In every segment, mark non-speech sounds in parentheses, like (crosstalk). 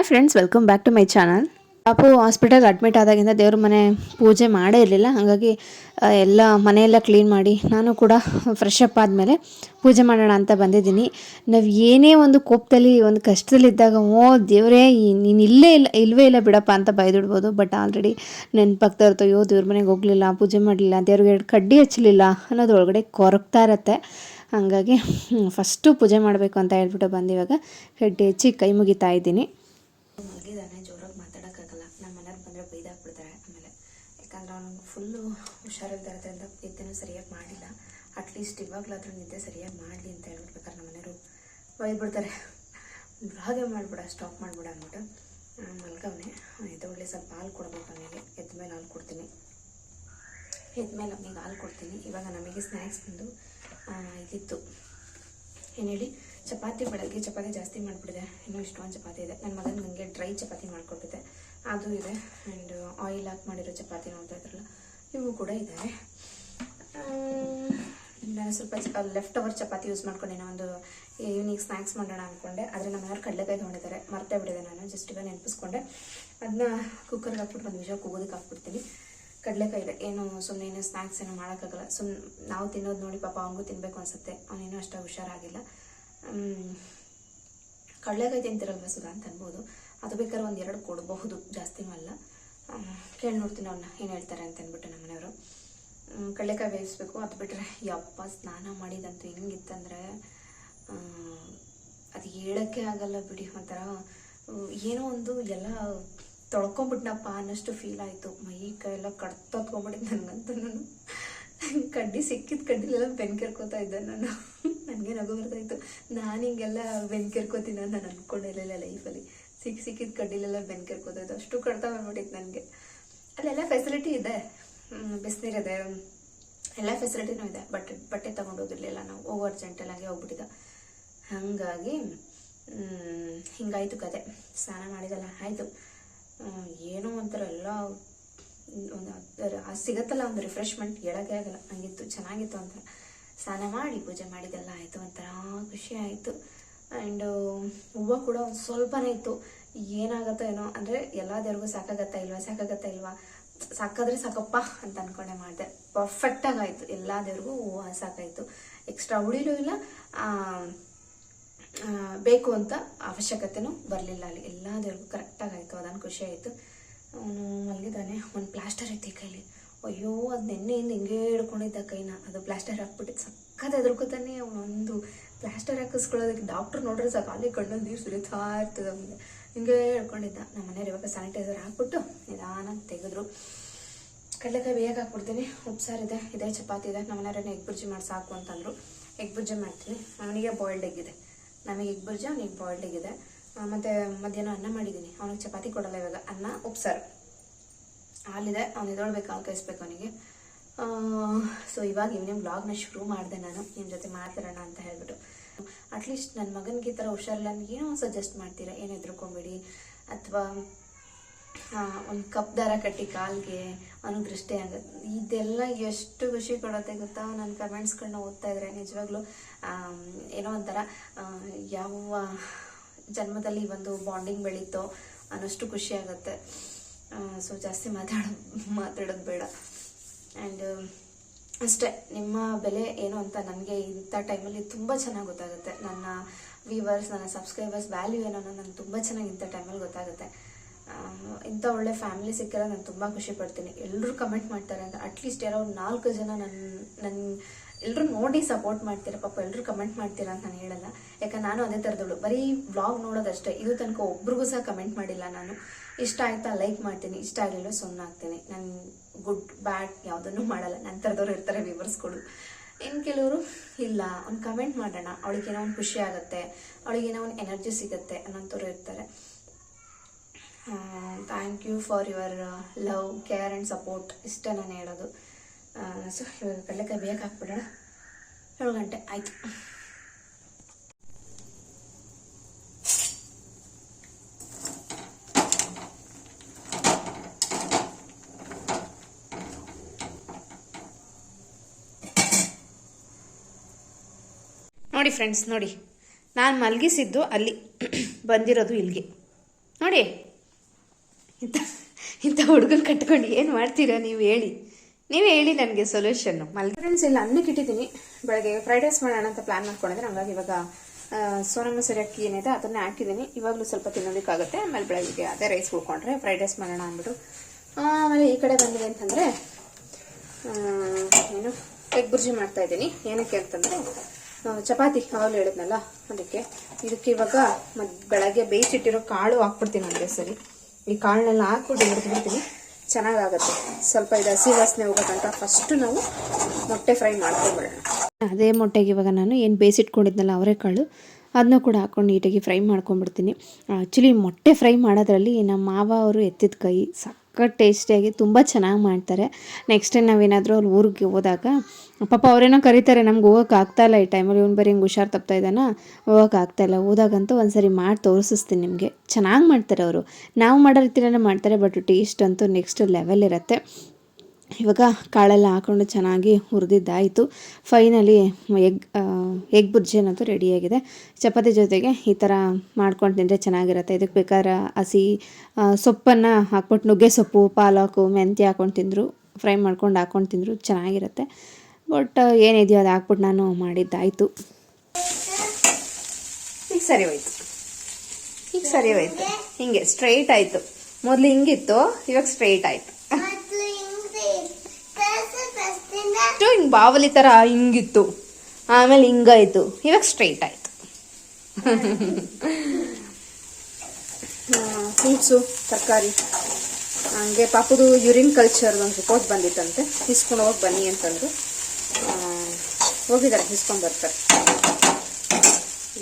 Hi friends welcome back to my channel ಪಾಪು hospital admit ಆದಾಗಿಂದ ದೇವ್ರ ಮನೆ ಪೂಜೆ ಮಾಡೇ ಇರಲಿಲ್ಲ. ಹಾಗಾಗಿ ಎಲ್ಲ ಮನೆಯೆಲ್ಲ ಕ್ಲೀನ್ ಮಾಡಿ ನಾನು ಕೂಡ ಫ್ರೆಶ್ ಅಪ್ ಆದಮೇಲೆ ಪೂಜೆ ಮಾಡೋಣ ಅಂತ ಬಂದಿದ್ದೀನಿ. ನಾವು ಏನೇ ಒಂದು ಕೋಪದಲ್ಲಿ, ಒಂದು ಕಷ್ಟದಲ್ಲಿದ್ದಾಗ ಓ ದೇವರೇ ನೀನು ಇಲ್ಲೇ ಇಲ್ಲ, ಇಲ್ವೇ ಇಲ್ಲ ಬಿಡಪ್ಪ ಅಂತ ಬೈದಿಡ್ಬೋದು. ಬಟ್ ಆಲ್ರೆಡಿ ನೆನಪಾಗ್ತಾ ಇರ್ತೋ ಅಯ್ಯೋ, ದೇವ್ರ ಮನೆಗೆ ಹೋಗಲಿಲ್ಲ, ಪೂಜೆ ಮಾಡಲಿಲ್ಲ, ದೇವ್ರಿಗೆ ಎರಡು ಕಡ್ಡಿ ಹಚ್ಚಲಿಲ್ಲ ಅನ್ನೋದು ಒಳಗಡೆ ಕೊರಗ್ತಾ ಇರತ್ತೆ. ಹಾಗಾಗಿ ಫಸ್ಟು ಪೂಜೆ ಮಾಡಬೇಕು ಅಂತ ಹೇಳ್ಬಿಟ್ಟು ಬಂದಿವಾಗ ಕಡ್ಡಿ ಹಚ್ಚಿ ಕೈ ಮುಗಿತಾ ಇದ್ದೀನಿ ಮಲಗಿದಾನೆ ಜೋರಾಗಿ ಮಾತಾಡೋಕ್ಕಾಗಲ್ಲ ನಮ್ಮ ಮನೆಯವ್ರು ಬಂದರೆ ಬೈದಾಕ್ಬಿಡ್ತಾರೆ ಆಮೇಲೆ ಅವನಿಗೆ ಫುಲ್ಲು ಹುಷಾರಿಲ್ದಿರೋದ್ರಿಂದ ನಿದ್ದೆನೂ ಸರಿಯಾಗಿ ಮಾಡಿಲ್ಲ. ಅಟ್ಲೀಸ್ಟ್ ಇವಾಗಲಾದರೂ ನಿದ್ದೆ ಸರಿಯಾಗಿ ಮಾಡಲಿ ಅಂತ ಹೇಳ್ಬಿಡ್ಬೇಕಾದ್ರೆ ನಮ್ಮ ಮನೆಯವರು ಬೈದ್ಬಿಡ್ತಾರೆ ಹಾಗೆ ಮಾಡಿಬಿಡ ಸ್ಟಾಪ್ ಮಾಡಿಬಿಡ ಅಂದ್ಬಿಟ್ಟು. ಮಲ್ಗವನೆ. ಎದ್ದೊಳ್ಳೆ ಸ್ವಲ್ಪ ಹಾಲು ಕೊಡ್ಬೇಕು ಅವನಿಗೆ. ಎದ್ದ ಮೇಲೆ ಹಾಲು ಕೊಡ್ತೀನಿ. ಎದ್ಮೇಲೆ ಅವನಿಗೆ ಹಾಲು ಕೊಡ್ತೀನಿ. ಇವಾಗ ನಮಗೆ ಸ್ನ್ಯಾಕ್ಸ್ ಬಂದು ಇದಿತ್ತು. ಏನು ಹೇಳಿ? ಚಪಾತಿ ಬೆಳಗ್ಗೆ ಚಪಾತಿ ಜಾಸ್ತಿ ಮಾಡಿಬಿಡಿದೆ ಇನ್ನೂ ಇಷ್ಟೊಂದು ಚಪಾತಿ ಇದೆ. ನನ್ನ ಮಗನ ನನಗೆ ಡ್ರೈ ಚಪಾತಿ ಮಾಡಿಕೊಟ್ಟಿದ್ದೆ ಅದು ಇದೆ. ಆ್ಯಂಡ್ ಆಯಿಲ್ ಹಾಕಿ ಮಾಡಿರೋ ಚಪಾತಿ ನೋಡ್ತಾ ಇದ್ರಲ್ಲ, ಇವು ಕೂಡ ಇದ್ದಾವೆ ನಾನು ಸ್ವಲ್ಪ ಲೆಫ್ಟ್ ಓವರ್ ಚಪಾತಿ ಯೂಸ್ ಮಾಡ್ಕೊಂಡು ಏನೋ ಒಂದು ಈವ್ನಿಂಗ್ ಸ್ನ್ಯಾಕ್ಸ್ ಮಾಡೋಣ ಅಂದ್ಕೊಂಡೆ ಆದರೆ ನಮ್ಮ ಯಾರು ಕಡಲೆಕಾಯಿ ತೊಗೊಂಡಿದ್ದಾರೆ. ಮರ್ತೇ ಬಿಡಿದೆ ನಾನು ಜಸ್ಟ್ ಈಗ ನೆನಪಿಸ್ಕೊಂಡೆ. ಅದನ್ನ ಕುಕ್ಕರ್ಗೆ ಹಾಕ್ಬಿಟ್ಟು ಒಂದು ನಿಮಿಷ ಕೂಗೋದಕ್ಕೆ ಹಾಕ್ಬಿಡ್ತೀನಿ. ಕಡಲೆಕಾಯಿ ಇದೆ. ಏನು ಸುಮ್ಮನೆ ಏನು ಸ್ನ್ಯಾಕ್ಸ್ ಏನು ಮಾಡೋಕ್ಕಾಗಲ್ಲ. ಸುಮ್ಮನೆ ನಾವು ತಿನ್ನೋದು ನೋಡಿ ಪಾಪ ಅವನಿಗೂ ತಿನ್ನಬೇಕು ಅನ್ಸುತ್ತೆ. ಅವನೇನೂ ಅಷ್ಟು ಹುಷಾರಾಗಿಲ್ಲ. ಕಡಲೆಕಾಯಿ ತಿಂತಿರಲ್ವ ಸುಧಾ ಅಂತ ಅನ್ಬೋದು. ಅದು ಬೇಕಾದ್ರೆ ಒಂದು ಎರಡು ಕೊಡಬಹುದು ಜಾಸ್ತಿನೂ ಅಲ್ಲ ಕೇಳಿ ನೋಡ್ತೀನಿ ಅವ್ರನ್ನ ಏನು ಹೇಳ್ತಾರೆ ಅಂತ ಅಂದ್ಬಿಟ್ಟು ನಮ್ಮ ಮನೆಯವರು. ಕಡಲೆಕಾಯಿ ಬೇಯಿಸ್ಬೇಕು. ಅದು ಬಿಟ್ಟರೆ ಯಪ್ಪ ಸ್ನಾನ ಮಾಡಿದಂತೂ ಹೆಂಗಿತ್ತಂದರೆ ಅದು ಹೇಳೋಕ್ಕೆ ಆಗಲ್ಲ ಬಿಡಿ, ಒಂಥರ ಏನೋ ಒಂದು ಎಲ್ಲ ತೊಳ್ಕೊಂಬಿಟ್ನಪ್ಪ ಅನ್ನಷ್ಟು ಫೀಲ್ ಆಯಿತು. ಮೈ ಕೈ ಎಲ್ಲ ಕಡ್ತೊತ್ಕೊಂಬಿಟ್ಟಿದ್ದು ನನಗಂತೂ ನಾನು. ಕಡ್ಡಿ ಸಿಕ್ಕಿದ ಕಡ್ಡಿಲೆಲ್ಲ ಬೆನ್ಕೆರ್ಕೋತಾ ಇದ್ದೆ ನಾನು. ನನಗೆ ನಗು ಬರ್ತಾಯಿತ್ತು ನಾನು ಹಿಂಗೆಲ್ಲ ಬೆನ್ಕೆರ್ಕೋತೀನಿ ಅಂತ ನಾನು ಅನ್ಕೊಂಡಿರಲಿಲ್ಲ ಲೈಫಲ್ಲಿ ಸಿಕ್ಕ ಸಿಕ್ಕಿದ ಕಡ್ಡಿಲೆಲ್ಲ ಇದ್ದು ಅಷ್ಟು ಕಡಿತ ಬಂದ್ಬಿಟ್ಟಿತ್ತು ನನಗೆ. ಅಲ್ಲೆಲ್ಲ ಫೆಸಿಲಿಟಿ ಇದೆ. ಬಿಸಿನೀರಿದೆ ಎಲ್ಲ ಫೆಸಿಲಿಟಿನೂ ಇದೆ. ಬಟ್, ಬಟ್ಟೆ ತೊಗೊಂಡೋದಿರಲಿಲ್ಲ ನಾವು. ಓವರ್ ಜೆಂಟಲಾಗಿ ಹೋಗ್ಬಿಟ್ಟಿದ್ದ. ಹಾಗಾಗಿ ಹಿಂಗಾಯಿತು ಕತೆ. ಸ್ನಾನ ಮಾಡಿದಲ್ಲ ಆಯಿತು. ಏನೋ ಒಂಥರ ಎಲ್ಲ ಒಂದು ಸಿಗತ್ತಲ್ಲ ಒಂದು ರಿಫ್ರೆಶ್ಮೆಂಟ್ ಹೇಳೋಕ್ಕೆ ಆಗಲ್ಲ. ಹಂಗಿತ್ತು. ಚೆನ್ನಾಗಿತ್ತು ಅಂತ ಸ್ನಾನ ಮಾಡಿ ಪೂಜೆ ಮಾಡಿದೆಲ್ಲ ಆಯಿತು. ಒಂಥರ ಖುಷಿ ಆಯಿತು. ಆ್ಯಂಡ್ ಹೂವು ಕೂಡ ಒಂದು ಸ್ವಲ್ಪನೇ ಇತ್ತು. ಏನಾಗುತ್ತೋ ಏನೋ, ಅಂದರೆ ಎಲ್ಲ ದೇವ್ರಿಗೂ ಸಾಕಾಗತ್ತಾ ಇಲ್ವಾ ಸಾಕಾಗತ್ತಾ ಇಲ್ವಾ? ಸಾಕಾದ್ರೆ ಸಾಕಪ್ಪ ಅಂತ ಅನ್ಕೊಂಡೆ ಮಾಡಿದೆ. ಪರ್ಫೆಕ್ಟಾಗಿ ಆಯಿತು ಎಲ್ಲ ದೇವ್ರಿಗೂ ಹೂವು ಸಾಕಾಯಿತು. ಎಕ್ಸ್ಟ್ರಾ ಉಳಿಲೂ ಇಲ್ಲ. ಬೇಕು ಅಂತ ಅವಶ್ಯಕತೆನೂ ಬರಲಿಲ್ಲ ಅಲ್ಲಿ. ಎಲ್ಲ ದೇವ್ರಿಗೂ ಕರೆಕ್ಟಾಗಿ ಆಯಿತು ಅದನ್ನು ಖುಷಿ ಆಯಿತು. ಅವನು ಮಲಗಿದ್ದಾನೆ ಒಂದು ಪ್ಲಾಸ್ಟರ್ ಐತಿ ಕೈಲಿ. ಅಯ್ಯೋ, ಅದು ನೆನ್ನೆಯಿಂದ ಹಿಂಗೆ ಹಿಡ್ಕೊಂಡಿದ್ದ ಕೈನ. ಅದು ಪ್ಲಾಸ್ಟರ್ ಹಾಕ್ಬಿಟ್ಟಿದ್ದು ಸಕ್ಕತ್ ಎದುರ್ಕೋತಾನೆ ಒಂದು ಪ್ಲಾಸ್ಟರ್ ಹಾಕಿಸ್ಕೊಳ್ಳೋದಕ್ಕೆ ಡಾಕ್ಟ್ರ್ ನೋಡ್ರೆ ಸಾಕು, ಅಲ್ಲಿ ಕಣ್ಣಲ್ಲಿ ನೀರು ಸುರಿತಾ ಇರ್ತದೆ ಅವನಿಗೆ. ಹಿಂಗೆ ಹೇಳ್ಕೊಂಡಿದ್ದ. ನಮ್ಮ ಮನೆಯವ್ರು ಇವಾಗ ಸ್ಯಾನಿಟೈಸರ್ ಹಾಕ್ಬಿಟ್ಟು ನಿಧಾನ ತೆಗೆದ್ರು. ಕಡಲೆಕಾಯಿ ಬೇಗ ಹಾಕ್ಬಿಡ್ತೀನಿ. ಉಪ್ಸಾರಿದೆ ಇದೇ ಚಪಾತಿ ಇದೆ. ನಮ್ಮ ಮನೆಯವ್ರನ್ನ ಎಗ್ ಬುರ್ಜಿ ಮಾಡಿ ಸಾಕು ಅಂತಂದರು. ಎಗ್ ಬುರ್ಜಿ ಮಾಡ್ತೀನಿ. ಅವನಿಗೆ ಬಾಯ್ಲ್ಡ್ ಎಗ್ ಇದೆ. ನಮಗೆ ಎಗ್ ಬುರ್ಜಿ ಅವನಿಗೆ ಬಾಯ್ಲ್ಡ್ ಇದೆ. ಮತ್ತೆ ಮಧ್ಯಾಹ್ನ ಅನ್ನ ಮಾಡಿದ್ದೀನಿ. ಅವನಿಗೆ ಚಪಾತಿ ಕೊಡಲ್ಲ ಇವಾಗ. ಅನ್ನ ಉಪ್ಸಾರು ಹಾಲಿದೆ. ಅವ್ನು ಇದೊಳ್ಬೇಕು ಹಾಲು ಕಾಯಿಸ್ಬೇಕು ಅವನಿಗೆ. ಸೊ ಇವಾಗ ಈವ್ನಿಂಗ್ ಬ್ಲಾಗ್ನ ಶುರು ಮಾಡಿದೆ ನಾನು. ನಿಮ್ಮ ಜೊತೆ ಮಾತಾಡೋಣ ಅಂತ ಹೇಳ್ಬಿಟ್ಟು. ಅಟ್ಲೀಸ್ಟ್ ನನ್ನ ಮಗನಿಗೆ ಈ ಥರ ಹುಷಾರಿಲ್ಲ. ಏನೋ ಸಜೆಸ್ಟ್ ಮಾಡ್ತೀರಾ? ಏನು ಎದ್ರುಕೊಂಬಿಡಿ ಅಥವಾ ಒಂದು ಕಪ್ ದಾರ ಕಟ್ಟಿ ಕಾಲ್ಗೆ ಅನ್ನೋ ದೃಷ್ಟಿ ಆಗುತ್ತೆ ಇದೆಲ್ಲ ಎಷ್ಟು ಖುಷಿ ಕೊಡುತ್ತೆ ಗೊತ್ತಾ? ನನ್ನ ಕಮೆಂಟ್ಸ್ಗಳನ್ನ ಓದ್ತಾ ಇದ್ರೆ ನಿಜವಾಗ್ಲೂ ಏನೋ ಒಂಥರ ಯಾವ ಜನ್ಮದಲ್ಲಿ ಒಂದು ಬಾಂಡಿಂಗ್ ಬೆಳೀತೋ ಅನ್ನೋಷ್ಟು ಖುಷಿ ಆಗುತ್ತೆ. ಸೊ ಜಾಸ್ತಿ ಮಾತಾಡೋ ಮಾತಾಡೋದು ಬೇಡ. ಆ್ಯಂಡ್ ಅಷ್ಟೇ, ನಿಮ್ಮ ಬೆಲೆ ಏನು ಅಂತ ನನಗೆ ಇಂಥ ಟೈಮಲ್ಲಿ ತುಂಬ ಚೆನ್ನಾಗಿ ಗೊತ್ತಾಗುತ್ತೆ. ನನ್ನ ವ್ಯೂವರ್ಸ್ ನನ್ನ ಸಬ್ಸ್ಕ್ರೈಬರ್ಸ್ ವ್ಯಾಲ್ಯೂ ಏನೋ ನನಗೆ ತುಂಬ ಚೆನ್ನಾಗಿ ಇಂಥ ಟೈಮಲ್ಲಿ ಗೊತ್ತಾಗುತ್ತೆ. ಇಂಥ ಒಳ್ಳೆ ಫ್ಯಾಮಿಲಿ ಸಿಕ್ಕಿರೋ ನಾನು ತುಂಬ ಖುಷಿ ಪಡ್ತೀನಿ. ಎಲ್ಲರೂ ಕಮೆಂಟ್ ಮಾಡ್ತಾರೆ ಅಂತ. ಅಟ್ಲೀಸ್ಟ್ ಯಾರೋ ನಾಲ್ಕು ಜನ ನನ್ನ ನನ್ನ ಎಲ್ಲರೂ ನೋಡಿ ಸಪೋರ್ಟ್ ಮಾಡ್ತೀರಾ. ಪಾಪ ಎಲ್ಲರೂ ಕಮೆಂಟ್ ಮಾಡ್ತೀರಾ ಅಂತ ನಾನು ಹೇಳಲ್ಲ. ಯಾಕಂದ್ರೆ ನಾನು ಅದೇ ಥರದವಳು. ಬರೀ ಬ್ಲಾಗ್ ನೋಡೋದಷ್ಟೇ. ಇದು ತನಕ ಒಬ್ರಿಗೂ ಸಹ ಕಮೆಂಟ್ ಮಾಡಿಲ್ಲ ನಾನು. ಇಷ್ಟ ಆಯ್ತಾ ಲೈಕ್ ಮಾಡ್ತೀನಿ. ಇಷ್ಟ ಆಗಲಿಲ್ಲ ಸುಮ್ಮನೆ ಆಗ್ತೀನಿ. ನಾನು ಗುಡ್ ಬ್ಯಾಡ್ ಯಾವುದನ್ನು ಮಾಡಲ್ಲ. ನನ್ನ ಥರದವ್ರು ಇರ್ತಾರೆ ವ್ಯೂವರ್ಸ್ಗಳು ಇನ್ನು ಕೆಲವರು, ಇಲ್ಲ, ಒಂದು ಕಮೆಂಟ್ ಮಾಡೋಣ. ಅವಳಿಗೇನೋ ಒಂದು ಖುಷಿ ಆಗುತ್ತೆ ಅವಳಿಗೇನೋ ಒಂದು ಎನರ್ಜಿ ಸಿಗುತ್ತೆ ಅನ್ನೋಂಥವ್ರು ಇರ್ತಾರೆ. Thank you for your love care and support ಇಷ್ಟೇ ನಾನು ಹೇಳೋದು. ಸೊ ಇವಾಗ ಕಡಲೆಕಾಯಿ ಬೇಗ ಹಾಕ್ಬಿಡೋಣ. ಏಳು ಗಂಟೆ, ಆಯಿತು. ನೋಡಿ ಫ್ರೆಂಡ್ಸ್ ನೋಡಿ. ನಾನು ಮಲಗಿಸಿದ್ದು ಅಲ್ಲಿ. ಬಂದಿರೋದು ಇಲ್ಲಿಗೆ. ನೋಡಿ. ಇಂಥ ಇಂಥ ಹುಡುಗನ್ ಕಟ್ಕೊಂಡು ಏನು ಮಾಡ್ತೀರಾ ನೀವು ಹೇಳಿ. ನೀವೇ ಹೇಳಿ ನನಗೆ ಸೊಲ್ಯೂಷನ್ನು ಮಲ್ ಫ್ರೆಂಡ್ಸ್ ಇಲ್ಲ ಅನ್ನಕ್ಕೆ ಇಟ್ಟಿದ್ದೀನಿ ಬೆಳಗ್ಗೆ ಫ್ರೈಡ್ ರೈಸ್ ಮಾಡೋಣ ಅಂತ ಪ್ಲ್ಯಾನ್ ಮಾಡ್ಕೊಂಡಿದ್ರೆ ಹಂಗಾಗಿ ಇವಾಗ ಸೋನಮ್ಮ ಅಕ್ಕಿ ಏನಿದೆ ಅದನ್ನೇ ಹಾಕಿದ್ದೀನಿ. ಇವಾಗಲೂ ಸ್ವಲ್ಪ ತಿನ್ನೋದಕ್ಕಾಗುತ್ತೆ. ಆಮೇಲೆ ಬೆಳಗ್ಗೆ ಅದೇ ರೈಸ್ ಉಳ್ಕೊಂಡ್ರೆ ಫ್ರೈಡ್ ರೈಸ್ ಮಾಡೋಣ ಅಂದ್ಬಿಟ್ಟು. ಆಮೇಲೆ ಈ ಕಡೆ ಬಂದಿದೆ ಅಂತಂದರೆ ಏನು ಎಗ್ ಬುರ್ಜಿ ಮಾಡ್ತಾ ಇದ್ದೀನಿ. ಏನಕ್ಕೆ ಅಂತಂದರೆ ಚಪಾತಿ ಕಾಳು ಹೇಳಿದ್ನಲ್ಲ, ಅದಕ್ಕೆ. ಇದಕ್ಕೆ ಇವಾಗ ಮದ್ ಬೆಳಗ್ಗೆ ಬೇಯಿಸಿಟ್ಟಿರೋ ಕಾಳು ಹಾಕ್ಬಿಡ್ತೀನಿ ಅಂದ್ರೆ ಸರಿ ಈ ಕಾಳನ್ನೆಲ್ಲ ಹಾಕ್ಬಿಟ್ಟು ಹಿಡಿದ್ಬಿಡ್ತೀನಿ ಚೆನ್ನಾಗಾಗುತ್ತೆ. ಸ್ವಲ್ಪ ಇದು ಹಸಿ ವಾಸನೆ ಹೋಗೋಕ್ಕಂತ ಫಸ್ಟು ನಾವು ಮೊಟ್ಟೆ ಫ್ರೈ ಮಾಡ್ಕೊಂಡ್ಬಿಡೋಣ ಅದೇ ಮೊಟ್ಟೆಗೆ ಇವಾಗ ನಾನು ಏನು ಬೇಯಿಸಿಟ್ಕೊಂಡಿದ್ನಲ್ಲ ಅವರೆಕಾಳು ಅದನ್ನ ಕೂಡ ಹಾಕೊಂಡು ನೀಟಾಗಿ ಫ್ರೈ ಮಾಡ್ಕೊಂಬಿಡ್ತೀನಿ ಆ್ಯಕ್ಚುಲಿ ಮೊಟ್ಟೆ ಫ್ರೈ ಮಾಡೋದ್ರಲ್ಲಿ ನಮ್ಮ ಮಾವ ಅವರು ಎತ್ತಿದ ಕೈ ಸಖತ್ ಟೇಸ್ಟಿಯಾಗಿ ತುಂಬ ಚೆನ್ನಾಗಿ ಮಾಡ್ತಾರೆ. ನೆಕ್ಸ್ಟ್ ಟೈಮ್ ನಾವೇನಾದರೂ ಅಲ್ಲಿ ಊರಿಗೆ ಹೋದಾಗ, ಪಾಪ ಅವರೇನೋ ಕರೀತಾರೆ, ನಮ್ಗೆ ಹೋಗೋಕೆ ಆಗ್ತಾಯಿಲ್ಲ ಈ ಟೈಮಲ್ಲಿ ಇವ್ನು ಬರೀ ಹಿಂಗೆ ಹುಷಾರು ತಪ್ತಾ ಇದ್ದಾನ? ಹೋಗೋಕೆ ಆಗ್ತಾಯಿಲ್ಲ ಹೋದಾಗಂತೂ ಒಂದ್ಸರಿ ಮಾಡಿ ತೋರಿಸ್ತೀನಿ ನಿಮಗೆ. ಚೆನ್ನಾಗಿ ಮಾಡ್ತಾರೆ ಅವರು. ನಾವು ಮಾಡೋ ರೀತಿಯಲ್ಲೇ ಮಾಡ್ತಾರೆ ಬಟ್ ಟೇಸ್ಟ್ ಅಂತೂ ನೆಕ್ಸ್ಟ್ ಲೆವೆಲ್ ಇರುತ್ತೆ. ಇವಾಗ ಕಾಳೆಲ್ಲ ಹಾಕೊಂಡು ಚೆನ್ನಾಗಿ ಹುರಿದಿದ್ದಾಯಿತು. ಫೈನಲಿ ಎಗ್ ಎಗ್ ಬುರ್ಜಿ ಅನ್ನೋದು ರೆಡಿಯಾಗಿದೆ ಚಪಾತಿ ಜೊತೆಗೆ ಈ ಥರ ಮಾಡ್ಕೊಂಡು ತಿಂದರೆ ಚೆನ್ನಾಗಿರುತ್ತೆ. ಇದಕ್ಕೆ ಬೇಕಾದ್ರೆ ಹಸಿ ಸೊಪ್ಪನ್ನು ಹಾಕ್ಬಿಟ್ಟು ನುಗ್ಗೆ ಸೊಪ್ಪು, ಪಾಲಕು, ಮೆಂತ್ಯ ಹಾಕ್ಕೊಂಡು ತಿಂದರು, ಫ್ರೈ ಮಾಡ್ಕೊಂಡು ಹಾಕ್ಕೊಂಡು ತಿಂದರು ಚೆನ್ನಾಗಿರುತ್ತೆ. ಬಟ್ ಏನಿದೆಯೋ ಅದು ಹಾಕ್ಬಿಟ್ಟು ನಾನು ಮಾಡಿದ್ದಾಯಿತು. ಈಗ ಸರಿ ಹೋಯ್ತು. ಈಗ ಸರಿ ಹೋಯ್ತು. ಹಿಂಗೆ ಸ್ಟ್ರೈಟ್ ಆಯಿತು. ಮೊದಲು ಹಿಂಗಿತ್ತು, ಇವಾಗ ಸ್ಟ್ರೈಟ್ ಆಯಿತು. ಅಷ್ಟು ಹಿಂಗೆ ಬಾವಲಿ ಥರ ಹಿಂಗಿತ್ತು. ಆಮೇಲೆ ಹಿಂಗಾಯಿತು. ಇವಾಗ ಸ್ಟ್ರೈಟ್ ಆಯಿತು. ಫ್ರೂಟ್ಸು ತರಕಾರಿ. ಹಂಗೆ ಪಾಪದು ಯುರಿನ್ ಕಲ್ಚರ್ ಒಂದು ರಿಪೋರ್ಟ್ ಬಂದಿತ್ತಂತೆ. ಇಸ್ಕೊಂಡು ಹೋಗಿ ಬನ್ನಿ ಅಂತಂದ್ರು. ಹೋಗಿದ್ದಾರೆ ಇಸ್ಕೊಂಡು ಬರ್ತಾರೆ.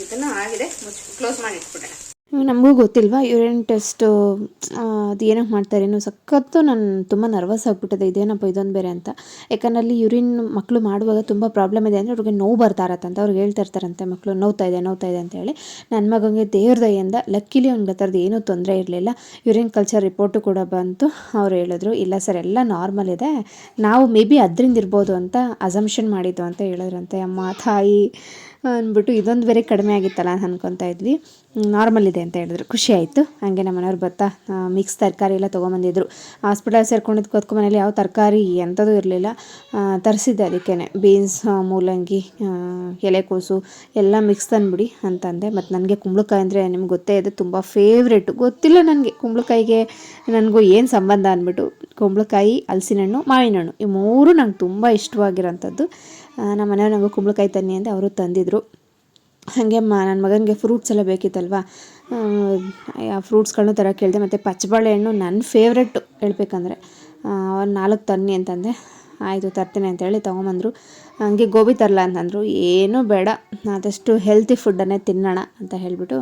ಇದನ್ನು ಆಗಿದೆ, ಮುಚ್ಚಿ ಕ್ಲೋಸ್ ಮಾಡಿ ಇಟ್ಬಿಡೋಣ. ನಮಗೂ ಗೊತ್ತಿಲ್ವಾ? ಯೂರಿನ್ ಟೆಸ್ಟು ಅದು ಏನಕ್ಕೆ ಮಾಡ್ತಾರೇನೋ ಸಖತ್ತು ನಾನು ತುಂಬ ನರ್ವಸ್ ಆಗಿಬಿಟ್ಟಿದೆ. ಇದೇನಪ್ಪ, ಇದೊಂದು ಬೇರೆ ಅಂತ. ಯಾಕಂದ್ರೆ ಅಲ್ಲಿ ಯೂರಿನ್ ಮಕ್ಕಳು ಮಾಡುವಾಗ ತುಂಬ ಪ್ರಾಬ್ಲಮ್ ಇದೆ ಅಂದರೆ ಅವ್ರಿಗೆ ನೋವು ಬರ್ತಾ ಇರತ್ತಂತ ಅವ್ರಿಗೆ ಹೇಳ್ತಾ ಇರ್ತಾರಂತೆ ಮಕ್ಕಳು ನೋವ್ತಾ ಇದೆ ನೋವ್ತಾ ಇದೆ ಅಂತೇಳಿ ನನ್ನ ಮಗನಿಗೆ ದೇವ್ರ ದಯೆಯಿಂದ ಲಕ್ಕಿಲಿ ಅವ್ನಿಗೆ ಥರದ್ದು ಏನೂ ತೊಂದರೆ ಇರಲಿಲ್ಲ. ಯೂರಿನ್ ಕಲ್ಚರ್ ರಿಪೋರ್ಟು ಕೂಡ ಬಂತು. ಅವ್ರು ಹೇಳಿದ್ರು, ಇಲ್ಲ ಸರ್ ಎಲ್ಲ ನಾರ್ಮಲ್ ಇದೆ. ನಾವು ಮೇ ಬಿ ಅದರಿಂದ ಇರ್ಬೋದು ಅಂತ ಅಸಂಪ್ಷನ್ ಮಾಡಿದ್ದು ಅಂತ ಹೇಳಿದ್ರಂತೆ ಅಮ್ಮ, ತಾಯಿ. ಅಂದ್ಬಿಟ್ಟು ಇದೊಂದು ಬೇರೆ ಕಡಿಮೆ ಆಗಿತ್ತಲ್ಲ ಅಂತ ಅನ್ಕೊತಾ ಇದ್ವಿ. ನಾರ್ಮಲ್ ಇದೆ ಅಂತ ಹೇಳಿದ್ರು. ಖುಷಿ ಆಯಿತು. ಹಾಗೆ ನಮ್ಮ ಮನೆಯವ್ರು ಬರ್ತಾ ಮಿಕ್ಸ್ ತರಕಾರಿ ಎಲ್ಲ ತೊಗೊಂಬಂದಿದ್ರು. ಹಾಸ್ಪಿಟಲ್ ಸೇರ್ಕೊಂಡಿದ್ದು ಕೂತ್ಕೊ ಮನೇಲಿ ಯಾವ ತರಕಾರಿ ಎಂಥದ್ದು ಇರಲಿಲ್ಲ. ತರಿಸಿದ್ದೆ ಅದಕ್ಕೇ ಬೀನ್ಸ್ ಮೂಲಂಗಿ ಎಲೆಕೋಸು ಎಲ್ಲ ಮಿಕ್ಸ್ ತಂದುಬಿಡಿ ಅಂತಂದೆ. ಮತ್ತು ನನಗೆ ಕುಂಬಳಕಾಯಿ ಅಂದರೆ ನಿಮ್ಗೆ ಗೊತ್ತೇ ಇದೆ, ತುಂಬ ಫೇವ್ರೇಟು ಗೊತ್ತಿಲ್ಲ ನನಗೆ ಕುಂಬಳಕಾಯಿಗೆ ನನಗೂ ಏನು ಸಂಬಂಧ ಅಂದ್ಬಿಟ್ಟು. ಕುಂಬಳಕಾಯಿ ಹಲಸಿನಣ್ಣು ಹಣ್ಣು ಮಾವಿನ ಹಣ್ಣು ಈ ಮೂರು ನಂಗೆ ತುಂಬ ಇಷ್ಟವಾಗಿರೋಂಥದ್ದು. ನಮ್ಮ ಮನೆಯವ್ರು ನಮಗೆ ಕುಂಬಳಕಾಯಿ ತನ್ನಿ ಅಂತ ಅವರು ತಂದಿದ್ದರು ಹಾಗೆ ಮ ನನ್ನ ಮಗನಿಗೆ ಫ್ರೂಟ್ಸ್ ಎಲ್ಲ ಬೇಕಿತ್ತಲ್ವ? ಫ್ರೂಟ್ಸ್ಗಳನ್ನೂ ತರ ಕೇಳಿದೆ, ಮತ್ತು ಪಚ್ಚಬಾಳೆ ಹಣ್ಣು ನನ್ನ ಫೇವ್ರೆಟ್ಟು ಹೇಳ್ಬೇಕಂದ್ರೆ. ಅವ್ರು ನಾಲ್ಕು ತನ್ನಿ ಅಂತಂದೆ. ಆಯಿತು, ತರ್ತೀನಿ ಅಂತೇಳಿ ತೊಗೊಂಬಂದರು. ಹಂಗೆ ಗೋಬಿ ತರಲ ಅಂತಂದರು. ಏನೂ ಬೇಡ, ಆದಷ್ಟು ಹೆಲ್ತಿ ಫುಡ್ಡನ್ನೇ ತಿನ್ನೋಣ ಅಂತ ಹೇಳಿಬಿಟ್ಟು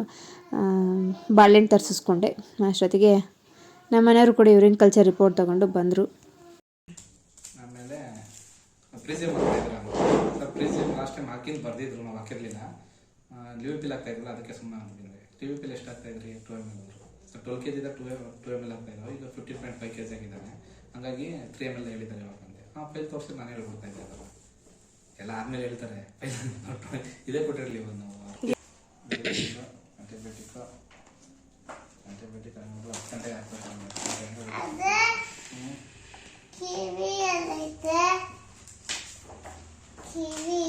ಬಾಳೆಹಣ್ಣು ತರಿಸಿಸ್ಕೊಂಡೆ. ಅಷ್ಟೊತ್ತಿಗೆ ನಮ್ಮ ಮನೆಯವರು ಕೂಡ ಯೂರಿನ್ ಕಲ್ಚರ್ ರಿಪೋರ್ಟ್ ತೊಗೊಂಡು ಬಂದರು ಆಮೇಲೆ ಪ್ರೀಸಿಯಮ್ ಮಾಡ್ತಾ ಇದ್ರು ಸರ್ ಪ್ರೀಸಿಯಮ್ ಹಾಕಿಂದು ಬರ್ದಿದ್ರು ನಾವು ಹಾಕಿರ್ಲಿಲ್ಲ ಲಿವ್ ಪಿಲ್ ಆಗ್ತಾ ಇದ್ರಲ್ಲ, ಅದಕ್ಕೆ ಸುಮ್ಮನೆ ಅಂದ್ಬಿಟ್ಟಿದ್ವಿ. ಲಿವ್ ಪಿಲ್ ಎಷ್ಟು ಆಗ್ತಾ ಇದ್ರಿ? Two M L sir twelve K ಜಿದ two two M L ಆಗ್ತಾ ಇದ್ರು ಈಗ fifty point five K G ಆಗಿದ್ದಾನೆ ಹಂಗಾಗಿ ತ್ರೀ ಎಂ ಎಲ್ ಹೇಳಿದ್ದಾರೆ ಇವಾಗ ಅಂದೆ. ಆ ಫೈಲ್ ತೋರಿಸಿ ನಾನು ಹೇಳ್ಬಿಡ್ತಾ ಇದ್ದೆ ಅದನ್ನು. ಎಲ್ಲ ಆದ್ಮೇಲೆ ಹೇಳ್ತಾರೆ. ಇದೇ ಕೊಟ್ಟಿರಲಿ ಒಂದು ನಾವು. ಆಂಟಿಬಯೋಟಿಕ್ ಆಂಟಿಬಯೋಟಿಕ್ ಹತ್ತು ಗಂಟೆಗೆ ಹಾಕ್ಬೇಕು ಕಿವಿ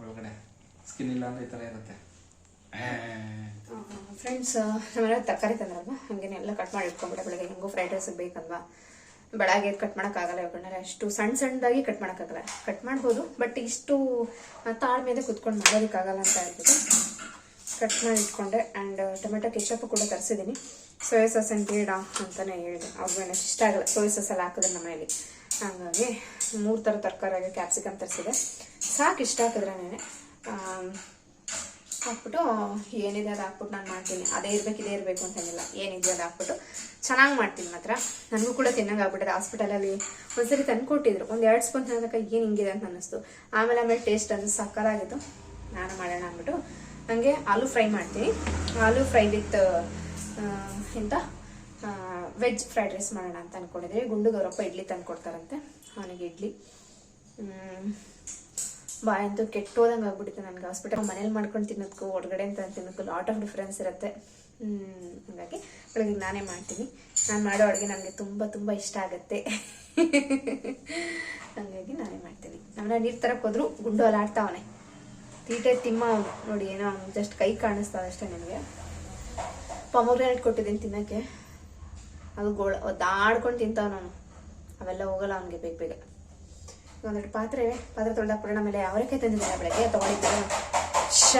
ಒಳಗಡೆ ಸ್ಕಿನ್ ಇಲ್ಲ ಅಂದ್ರೆ ಈ ತರ ಇರುತ್ತೆ ಫ್ರೆಂಡ್ಸ್ ನಮ್ಮನೆ ತರಕಾರಿ ತಂದ್ರಲ್ವ? ಹಂಗೇನೆ ಎಲ್ಲ ಕಟ್ ಮಾಡಿ ಇಟ್ಕೊಂಡ್ಬಿಟ್ಟೆ ಬೆಳಗ್ಗೆ ಹೆಂಗೂ ಫ್ರೈಡ್ ರೈಸ್ ಬೇಕಲ್ವಾ? ಬೆಳಗ್ಗೆ ಕಟ್ ಮಾಡೋಕ್ಕಾಗಲ್ಲ ಯಾಕಂದ್ರೆ ಅಷ್ಟು ಸಣ್ಣ ಸಣ್ಣದಾಗಿ ಕಟ್ ಮಾಡೋಕ್ಕಾಗಲ್ಲ ಕಟ್ ಮಾಡ್ಬೋದು ಬಟ್ ಇಷ್ಟು ತಾಳ್ಮೆಯಿಂದ ಕುತ್ಕೊಂಡು ಮಾಡೋದಕ್ಕಾಗಲ್ಲ ಅಂತ ಹೇಳ್ಬಿಟ್ಟು ಕಟ್ ಮಾಡಿ ಇಟ್ಕೊಂಡೆ ಆ್ಯಂಡ್ ಟೊಮೆಟೊ ಕೆಚಪ್ ಕೂಡ ತರಿಸಿದ್ದೀನಿ ಸೋಯಾ ಸಾಸ್ ಏನು ಬೇಡ ಅಂತಲೇ ಹೇಳಿದೆ. ಅವ್ರಿಗೆ ಇಷ್ಟ ಆಗಲ್ಲ. ಸೋಯಾ ಸಾಸ್ ಎಲ್ಲ ಹಾಕಿದ್ರೆ ನಮ್ಮ ಮನೇಲಿ ಹಾಗಾಗಿ ಮೂರು ಥರ ತರಕಾರಿ, ಕ್ಯಾಪ್ಸಿಕಮ್ ತರಿಸಿದೆ. ಸಾಕು ಇಷ್ಟ ಹಾಕಿದ್ರೆ ಹಾಕ್ಬಿಟ್ಟು, ಏನಿದೆ ಅದು ಹಾಕ್ಬಿಟ್ಟು ನಾನು ಮಾಡ್ತೀನಿ. ಅದೇ ಇರಬೇಕು, ಇದೇ ಇರಬೇಕು ಅಂತೇನಿಲ್ಲ ಏನಿದೆ ಅದು ಹಾಕ್ಬಿಟ್ಟು ಚೆನ್ನಾಗಿ ಮಾಡ್ತೀನಿ ಮಾತ್ರ. ನನಗೂ ಕೂಡ ತಿನ್ನಂಗೆ ಆಗ್ಬಿಟ್ಟಿದೆ. ಹಾಸ್ಪಿಟಲಲ್ಲಿ ಒಂದ್ಸರಿ ತಂದು ಕೊಟ್ಟಿದ್ರು. ಒಂದು ಎರಡು ಸ್ಪೂನ್ ತಿನ್ನೋದಕ್ಕೆ ಏನು ಹಿಂಗಿದೆ ಅಂತ ಅನ್ನಿಸ್ತು. ಆಮೇಲೆ ಆಮೇಲೆ ಟೇಸ್ಟ್ ಅದು ಸಕ್ಕರಾಗಿತ್ತು ನಾನು ಮಾಡೋಣ ಅಂದ್ಬಿಟ್ಟು ಹಂಗೆ ಆಲೂ ಫ್ರೈ ಮಾಡ್ತೀನಿ. ಆಲೂ ಫ್ರೈ ವಿತ್ ಇಂಥ ವೆಜ್ ಫ್ರೈಡ್ ರೈಸ್ ಮಾಡೋಣ ಅಂತ ಅಂದ್ಕೊಂಡಿದ್ದೀನಿ ಗುಂಡು ಗೌರಪ್ಪ ಇಡ್ಲಿ ತಂದು ಕೊಡ್ತಾರಂತೆ. ಅವನಿಗೆ ಇಡ್ಲಿ. ಹ್ಮ್. ಅಂತೂ ಕೆಟ್ಟೋದಂಗೆ ಆಗ್ಬಿಟ್ಟಿದೆ ನನಗೆ ಹಾಸ್ಪಿಟಲ್ ಮನೇಲಿ ಮಾಡ್ಕೊಂಡು ತಿನ್ನೋದಕ್ಕೂ ಹೊರಗಡೆ ಅಂತ ತಿನ್ನೋಕ್ಕೂ ಲಾಟ್ ಆಫ್ ಡಿಫ್ರೆನ್ಸ್ ಇರುತ್ತೆ. ಹಾಗಾಗಿ ಬೆಳಗ್ಗೆ ನಾನೇ ಮಾಡ್ತೀನಿ. ನಾನು ಮಾಡೋ ಅಡುಗೆ ನನಗೆ ತುಂಬ ತುಂಬ ಇಷ್ಟ ಆಗುತ್ತೆ. (laughs) ಹಾಗಾಗಿ ನಾನೇ ಮಾಡ್ತೀನಿ. ಅವನ ನೀರು ತರಕ್ಕೆ ಹೋದ್ರು ಗುಂಡು ಅಲ್ಲಿ ಆಡ್ತಾವನೆ ತೀಟೆ ತಿಮ್ಮ ಅವನು. ನೋಡಿ ಏನೋ ಅವ್ನು ಜಸ್ಟ್ ಕೈ ಕಾಣಿಸ್ತಾವ ಅಷ್ಟೇ ನನಗೆ. ಪೊಮೊಗ್ರಾನೇಟ್ ಕೊಟ್ಟಿದ್ದೀನಿ ತಿನ್ನೋಕ್ಕೆ. ಅದು ಗೋಳ ಒದ್ದಾಡ್ಕೊಂಡು ನಾನು. ಅವೆಲ್ಲ ಹೋಗಲ್ಲ ಅವನಿಗೆ ಬೇಗ ಬೇಗ. ಒಂದೆರಡು ಪಾತ್ರೆ ಪಾತ್ರೆ ತೊಳೆದಾಕ್ಬಿಡೋಣ ಆಮೇಲೆ ಅವರೆಕಾಯಿ ತಂದಿದ್ದಾರೆ ಬೆಳಗ್ಗೆ, ತೊಗೊಂಡಿದ್ದಾರೆ. ಶ,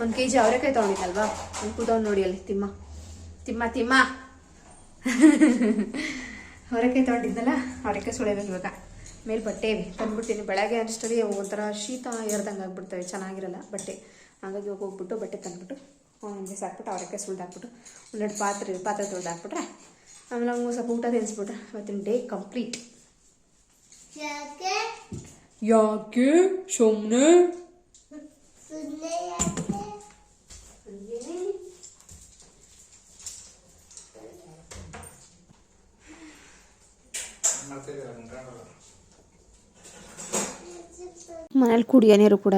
ಒಂದು ಕೆ ಜಿ ಅವರೆಕಾಯಿ ತೊಗೊಂಡಿದ್ದಲ್ವಾ ಒಂದು ಕೂತವ್ನು ನೋಡಿ ಅಲ್ಲಿ, ತಿಮ್ಮ. ತಿಮ್ಮ ತಿಮ್ಮ. ಅವರೆಕಾಯಿ ತೊಗೊಂಡಿದ್ದಲ್ಲ ಅವರೆಕಾಯಿ ಸುಳಿಬೇಕು ಇವಾಗ. ಮೇಲೆ ಬಟ್ಟೆ, ತಂದುಬಿಡ್ತೀನಿ. ಬೆಳಗ್ಗೆ ಅಷ್ಟರಲ್ಲಿ ಒಂಥರ ಶೀತ ಏರ್ದಂಗೆ ಆಗ್ಬಿಡ್ತವೆ, ಚೆನ್ನಾಗಿರಲ್ಲ ಬಟ್ಟೆ. ಹಾಗಾಗಿ ಇವಾಗ ಹೋಗ್ಬಿಟ್ಟು ಬಟ್ಟೆ ತಂದ್ಬಿಟ್ಟು ಹಂಗೆ ಸಾಕ್ಬಿಟ್ಟು ಅವರೆಕಾಯಿ ಸುಳ್ದಾಕ್ಬಿಟ್ಟು ಒಂದೆರಡು ಪಾತ್ರೆ ಪಾತ್ರೆ ತೊಳೆದಾಕ್ಬಿಟ್ರೆ ಆಮೇಲೆ ಹಂಗೆ ಸ್ವಲ್ಪ ಊಟ ತಿನ್ನಿಸ್ಬಿಟ್ರೆ ಇವತ್ತಿನ ಡೇ ಕಂಪ್ಲೀಟ್. ಯಾಕೆ ಯಾಕೆ Somne. ಮನೇಲಿ ಕುಡಿಯೋ ನೀರು ಕೂಡ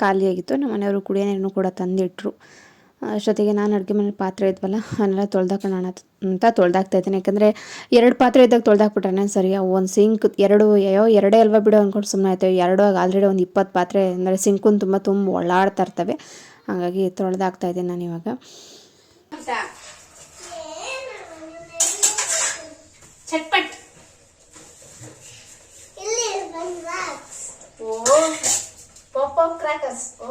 ಖಾಲಿಯಾಗಿತ್ತು ನಮ್ಮ ಮನೆಯವರು ಕುಡಿಯೋ ನೀರನ್ನು ಕೂಡ ತಂದಿಟ್ರು ಅಷ್ಟೊತ್ತಿಗೆ ನಾನು ಅಡುಗೆ ಮನೆ ಪಾತ್ರೆ ಇದ್ವಲ್ಲ ಅವನ್ನೆಲ್ಲ ತೊಳ್ದಾಕೋಣ ಅಂತ ತೊಳ್ದಾಕ್ತಾ ಇದ್ದೀನಿ. ಯಾಕಂದರೆ ಎರಡು ಪಾತ್ರೆ ಇದ್ದಾಗ ನಾನು ಸರಿಯಾ ಒಂದು ಸಿಂಕ್ ಎರಡು ಅಯ್ಯೋ ಎರಡೇ ಅಲ್ವಾ ಬಿಡು ಅಂದ್ಕೊಂಡು ಸುಮ್ಮನೆ ಆಯ್ತೇವೆ ಎರಡು ಆಲ್ರೆಡಿ ಒಂದು ಇಪ್ಪತ್ತು ಪಾತ್ರೆ ಅಂದರೆ ಸಿಂಕುನ್ ತುಂಬ ತುಂಬ ಒಳ್ಳಾಡ್ತಾ ಇರ್ತವೆ. ಹಾಗಾಗಿ ತೊಳ್ದಾಕ್ತಾ ಇದ್ದೀನಿ ನಾನು ಇವಾಗ. ಓ ಕ್ರ್ಯಾಕರ್ಸ್ ಓ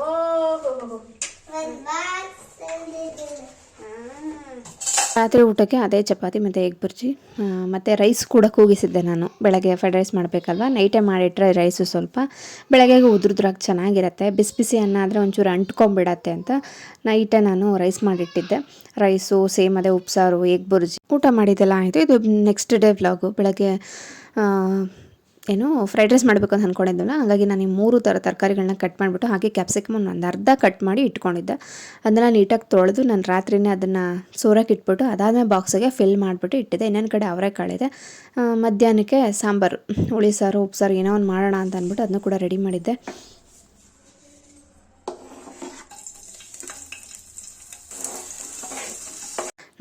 ರಾತ್ರಿ ಊಟಕ್ಕೆ ಅದೇ ಚಪಾತಿ ಮತ್ತು ಎಗ್ ಬುರ್ಜಿ. ಮತ್ತು ರೈಸ್ ಕೂಡ ಕೂಗಿಸಿದ್ದೆ ನಾನು. ಬೆಳಗ್ಗೆ ಫ್ರೈಡ್ ರೈಸ್ ಮಾಡಬೇಕಲ್ವ? ನೈಟೇ ಮಾಡಿಟ್ರೆ ರೈಸು ಸ್ವಲ್ಪ. ಬೆಳಗ್ಗೆಗೆ ಉದುರುದ್ರಾಗಿ ಚೆನ್ನಾಗಿರುತ್ತೆ. ಬಿಸಿ ಬಿಸಿ ಅನ್ನ ಆದರೆ ಒಂಚೂರು ಅಂಟ್ಕೊಂಬಿಡತ್ತೆ ಅಂತ ನೈಟೇ ನಾನು ರೈಸ್ ಮಾಡಿಟ್ಟಿದ್ದೆ. ರೈಸು ಸೇಮ್ ಅದೇ ಉಪ್ಸಾರು ಎಗ್ ಬುರ್ಜಿ. ಊಟ ಮಾಡಿದ್ದೆಲ್ಲ ಆಯಿತು. ಇದು ನೆಕ್ಸ್ಟ್ ಡೇ ವ್ಲಾಗು ಬೆಳಗ್ಗೆ ಏನು ಫ್ರೈಡ್ ರೈಸ್ ಮಾಡಬೇಕು ಅಂತ ಅಂದ್ಕೊಂಡಿದ್ದಲ್ಲ ಹಾಗಾಗಿ ನಾನು ಈ ಮೂರು ಥರ ತರಕಾರಿಗಳನ್ನ ಕಟ್ ಮಾಡಿಬಿಟ್ಟು ಹಾಗೆ ಕ್ಯಾಪ್ಸಿಕಮ್ ಒಂದು ಅರ್ಧ ಕಟ್ ಮಾಡಿ ಇಟ್ಕೊಂಡಿದ್ದೆ. ಅದನ್ನು ನೀಟಾಗಿ ತೊಳೆದು ನಾನು ರಾತ್ರಿನೇ ಅದನ್ನು ಸೋರಕ್ಕೆ ಇಟ್ಬಿಟ್ಟು ಅದಾದಮೇಲೆ ಬಾಕ್ಸಿಗೆ ಫಿಲ್ ಮಾಡಿಬಿಟ್ಟು ಇಟ್ಟಿದ್ದೆ. ಇನ್ನೊಂದು ಕಡೆ ಅವರೆಕಾಳಿದೆ ಮಧ್ಯಾಹ್ನಕ್ಕೆ ಸಾಂಬಾರು, ಹುಳಿ ಸಾರು ಉಪ್ಸಾರು ಏನೋ ಒಂದು ಮಾಡೋಣ ಅಂತ ಅಂದ್ಬಿಟ್ಟು ಅದನ್ನು ಕೂಡ ರೆಡಿ ಮಾಡಿದ್ದೆ.